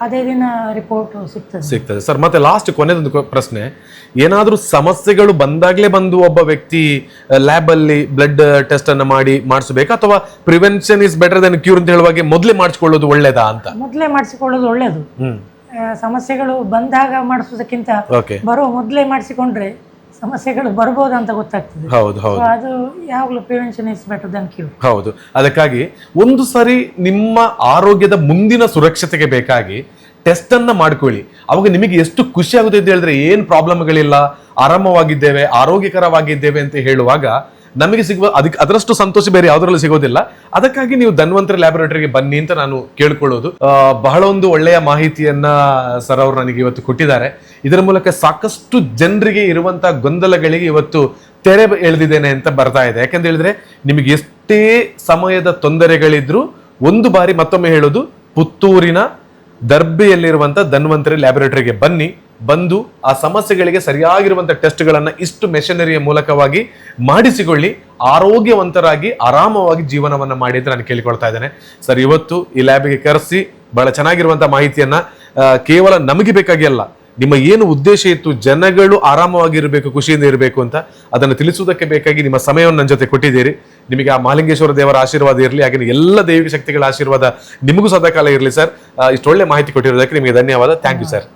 ಅದೇ ದಿನ ರಿಪೋರ್ಟ್ ಸಿಗ್ತದೆ. ಸಿಗ್ತದೆ. ಸರ್ ಮತ್ತೆ ಲಾಸ್ಟ್ ಕೊನೆದೊಂದು ಕೊ- ಪ್ರಶ್ನೆ. ಏನಾದರೂ ಸಮಸ್ಯೆಗಳು ಬಂದಾಗಲೇ ಬಂದು ಒಬ್ಬ ವ್ಯಕ್ತಿ ಲ್ಯಾಬ್ ಅಲ್ಲಿ ಬ್ಲಡ್ ಟೆಸ್ಟ್ ಅನ್ನು ಮಾಡಿ ಮಾಡಿಸಬೇಕಾ? ಅಥವಾ prevention is better than cure ಅಂತ ಹೇಳುವಾಗೆ ಮೊದಲೇ ಮಾಡಿಸ್ಕೊಳ್ಳೋದು ಒಳ್ಳೇದಾ ಅಂತ? ಮೊದಲೇ ಮಾಡಿಸಿಕೊಳ್ಳೋದು ಒಳ್ಳೆಯದು ಹ್ಮ್. ಆ, ಸಮಸ್ಯೆಗಳು ಬಂದಾಗ ಮಾಡಿಸೋದಕ್ಕಿಂತ ಓಕೆ ಬರೋ ಮೊದಲೇ ಮಾಡಿಸಿಕೊಂಡ್ರೆ ಸಮಸ್ಯೆಗಳು ಬರ್ಬೋದು ಅಂತ ಗೊತ್ತಾಗ್ತದೆ. ಹೌದು ಹೌದು. ಅದು ಯಾವಾಗಲೂ prevention is better than cure ಹೌದು. ಅದಕ್ಕಾಗಿ ಒಂದು ಸಾರಿ ನಿಮ್ಮ ಆರೋಗ್ಯದ ಮುಂದಿನ ಸುರಕ್ಷತೆಗೆ ಬೇಕಾಗಿ ಟೆಸ್ಟ್ ಅನ್ನ ಮಾಡ್ಕೊಳ್ಳಿ. ಅವಾಗ ನಿಮಗೆ ಎಷ್ಟು ಖುಷಿ ಆಗುತ್ತೆ ಅಂತ ಹೇಳಿದ್ರೆ ಏನ್ ಪ್ರಾಬ್ಲಮ್ಗಳಿಲ್ಲ ಆರಾಮವಾಗಿದ್ದೇವೆ ಆರೋಗ್ಯಕರವಾಗಿದ್ದೇವೆ ಅಂತ ಹೇಳುವಾಗ ನಮಗೆ ಸಿಗುವ ಅದಕ್ಕೆ ಅದರಷ್ಟು ಸಂತೋಷ ಬೇರೆ ಯಾವುದರಲ್ಲಿ ಸಿಗೋದಿಲ್ಲ. ಅದಕ್ಕಾಗಿ ನೀವು ಧನ್ವಂತರ ಲ್ಯಾಬೊರೇಟರಿಗೆ ಬನ್ನಿ ಅಂತ ನಾನು ಕೇಳ್ಕೊಳ್ಳೋದು. ಬಹಳ ಒಂದು ಒಳ್ಳೆಯ ಮಾಹಿತಿಯನ್ನ ಸರ್ ಅವರು ನನಗೆ ಇವತ್ತು ಕೊಟ್ಟಿದ್ದಾರೆ. ಇದರ ಮೂಲಕ ಸಾಕಷ್ಟು ಜನರಿಗೆ ಇರುವಂತಹ ಗೊಂದಲಗಳಿಗೆ ಇವತ್ತು ತೆರೆ ಎಳೆದಿದ್ದೇನೆ ಅಂತ ಬರ್ತಾ ಇದೆ. ಯಾಕಂತ ಹೇಳಿದ್ರೆ ನಿಮಗೆ ಎಷ್ಟೇ ಸಮಯದ ತೊಂದರೆಗಳಿದ್ರು ಒಂದು ಬಾರಿ ಮತ್ತೊಮ್ಮೆ ಹೇಳೋದು, ಪುತ್ತೂರಿನ ದರ್ಬೆಯಲ್ಲಿರುವಂಥ ಧನ್ವಂತರಿ ಲ್ಯಾಬೊರೇಟರಿಗೆ ಬನ್ನಿ. ಬಂದು ಆ ಸಮಸ್ಯೆಗಳಿಗೆ ಸರಿಯಾಗಿರುವಂಥ ಟೆಸ್ಟ್ಗಳನ್ನು ಇಷ್ಟು ಮೆಷನರಿಯ ಮೂಲಕವಾಗಿ ಮಾಡಿಸಿಕೊಳ್ಳಿ, ಆರೋಗ್ಯವಂತರಾಗಿ ಆರಾಮವಾಗಿ ಜೀವನವನ್ನು ಮಾಡಿ ಅಂತ ನಾನು ಕೇಳಿಕೊಳ್ತಾ ಇದ್ದೇನೆ. ಸರ್, ಇವತ್ತು ಈ ಲ್ಯಾಬಿಗೆ ಕರೆಸಿ ಬಹಳ ಚೆನ್ನಾಗಿರುವಂಥ ಮಾಹಿತಿಯನ್ನು ಕೇವಲ ನಮಗೆ ಬೇಕಾಗಿ ಅಲ್ಲ, ನಿಮ್ಮ ಏನು ಉದ್ದೇಶ ಇತ್ತು, ಜನಗಳು ಆರಾಮವಾಗಿರಬೇಕು, ಖುಷಿಯಿಂದ ಇರಬೇಕು ಅಂತ ಅದನ್ನು ತಿಳಿಸುವುದಕ್ಕೆ ಬೇಕಾಗಿ ನಿಮ್ಮ ಸಮಯವನ್ನು ನನ್ನ ಜೊತೆ ಕೊಟ್ಟಿದ್ದೀರಿ. ನಿಮಗೆ ಆ ಮಾಲಿಂಗೇಶ್ವರ ದೇವರ ಆಶೀರ್ವಾದ ಇರಲಿ ಹಾಗೆ ಎಲ್ಲ ದೈವಿಕ ಶಕ್ತಿಗಳ ಆಶೀರ್ವಾದ ನಿಮಗೂ ಸದಾಕಾಲ ಇರಲಿ ಸರ್. ಇಷ್ಟೊಳ್ಳೆ ಮಾಹಿತಿ ಕೊಟ್ಟಿರೋದಕ್ಕೆ ನಿಮಗೆ ಧನ್ಯವಾದ. Thank you sir.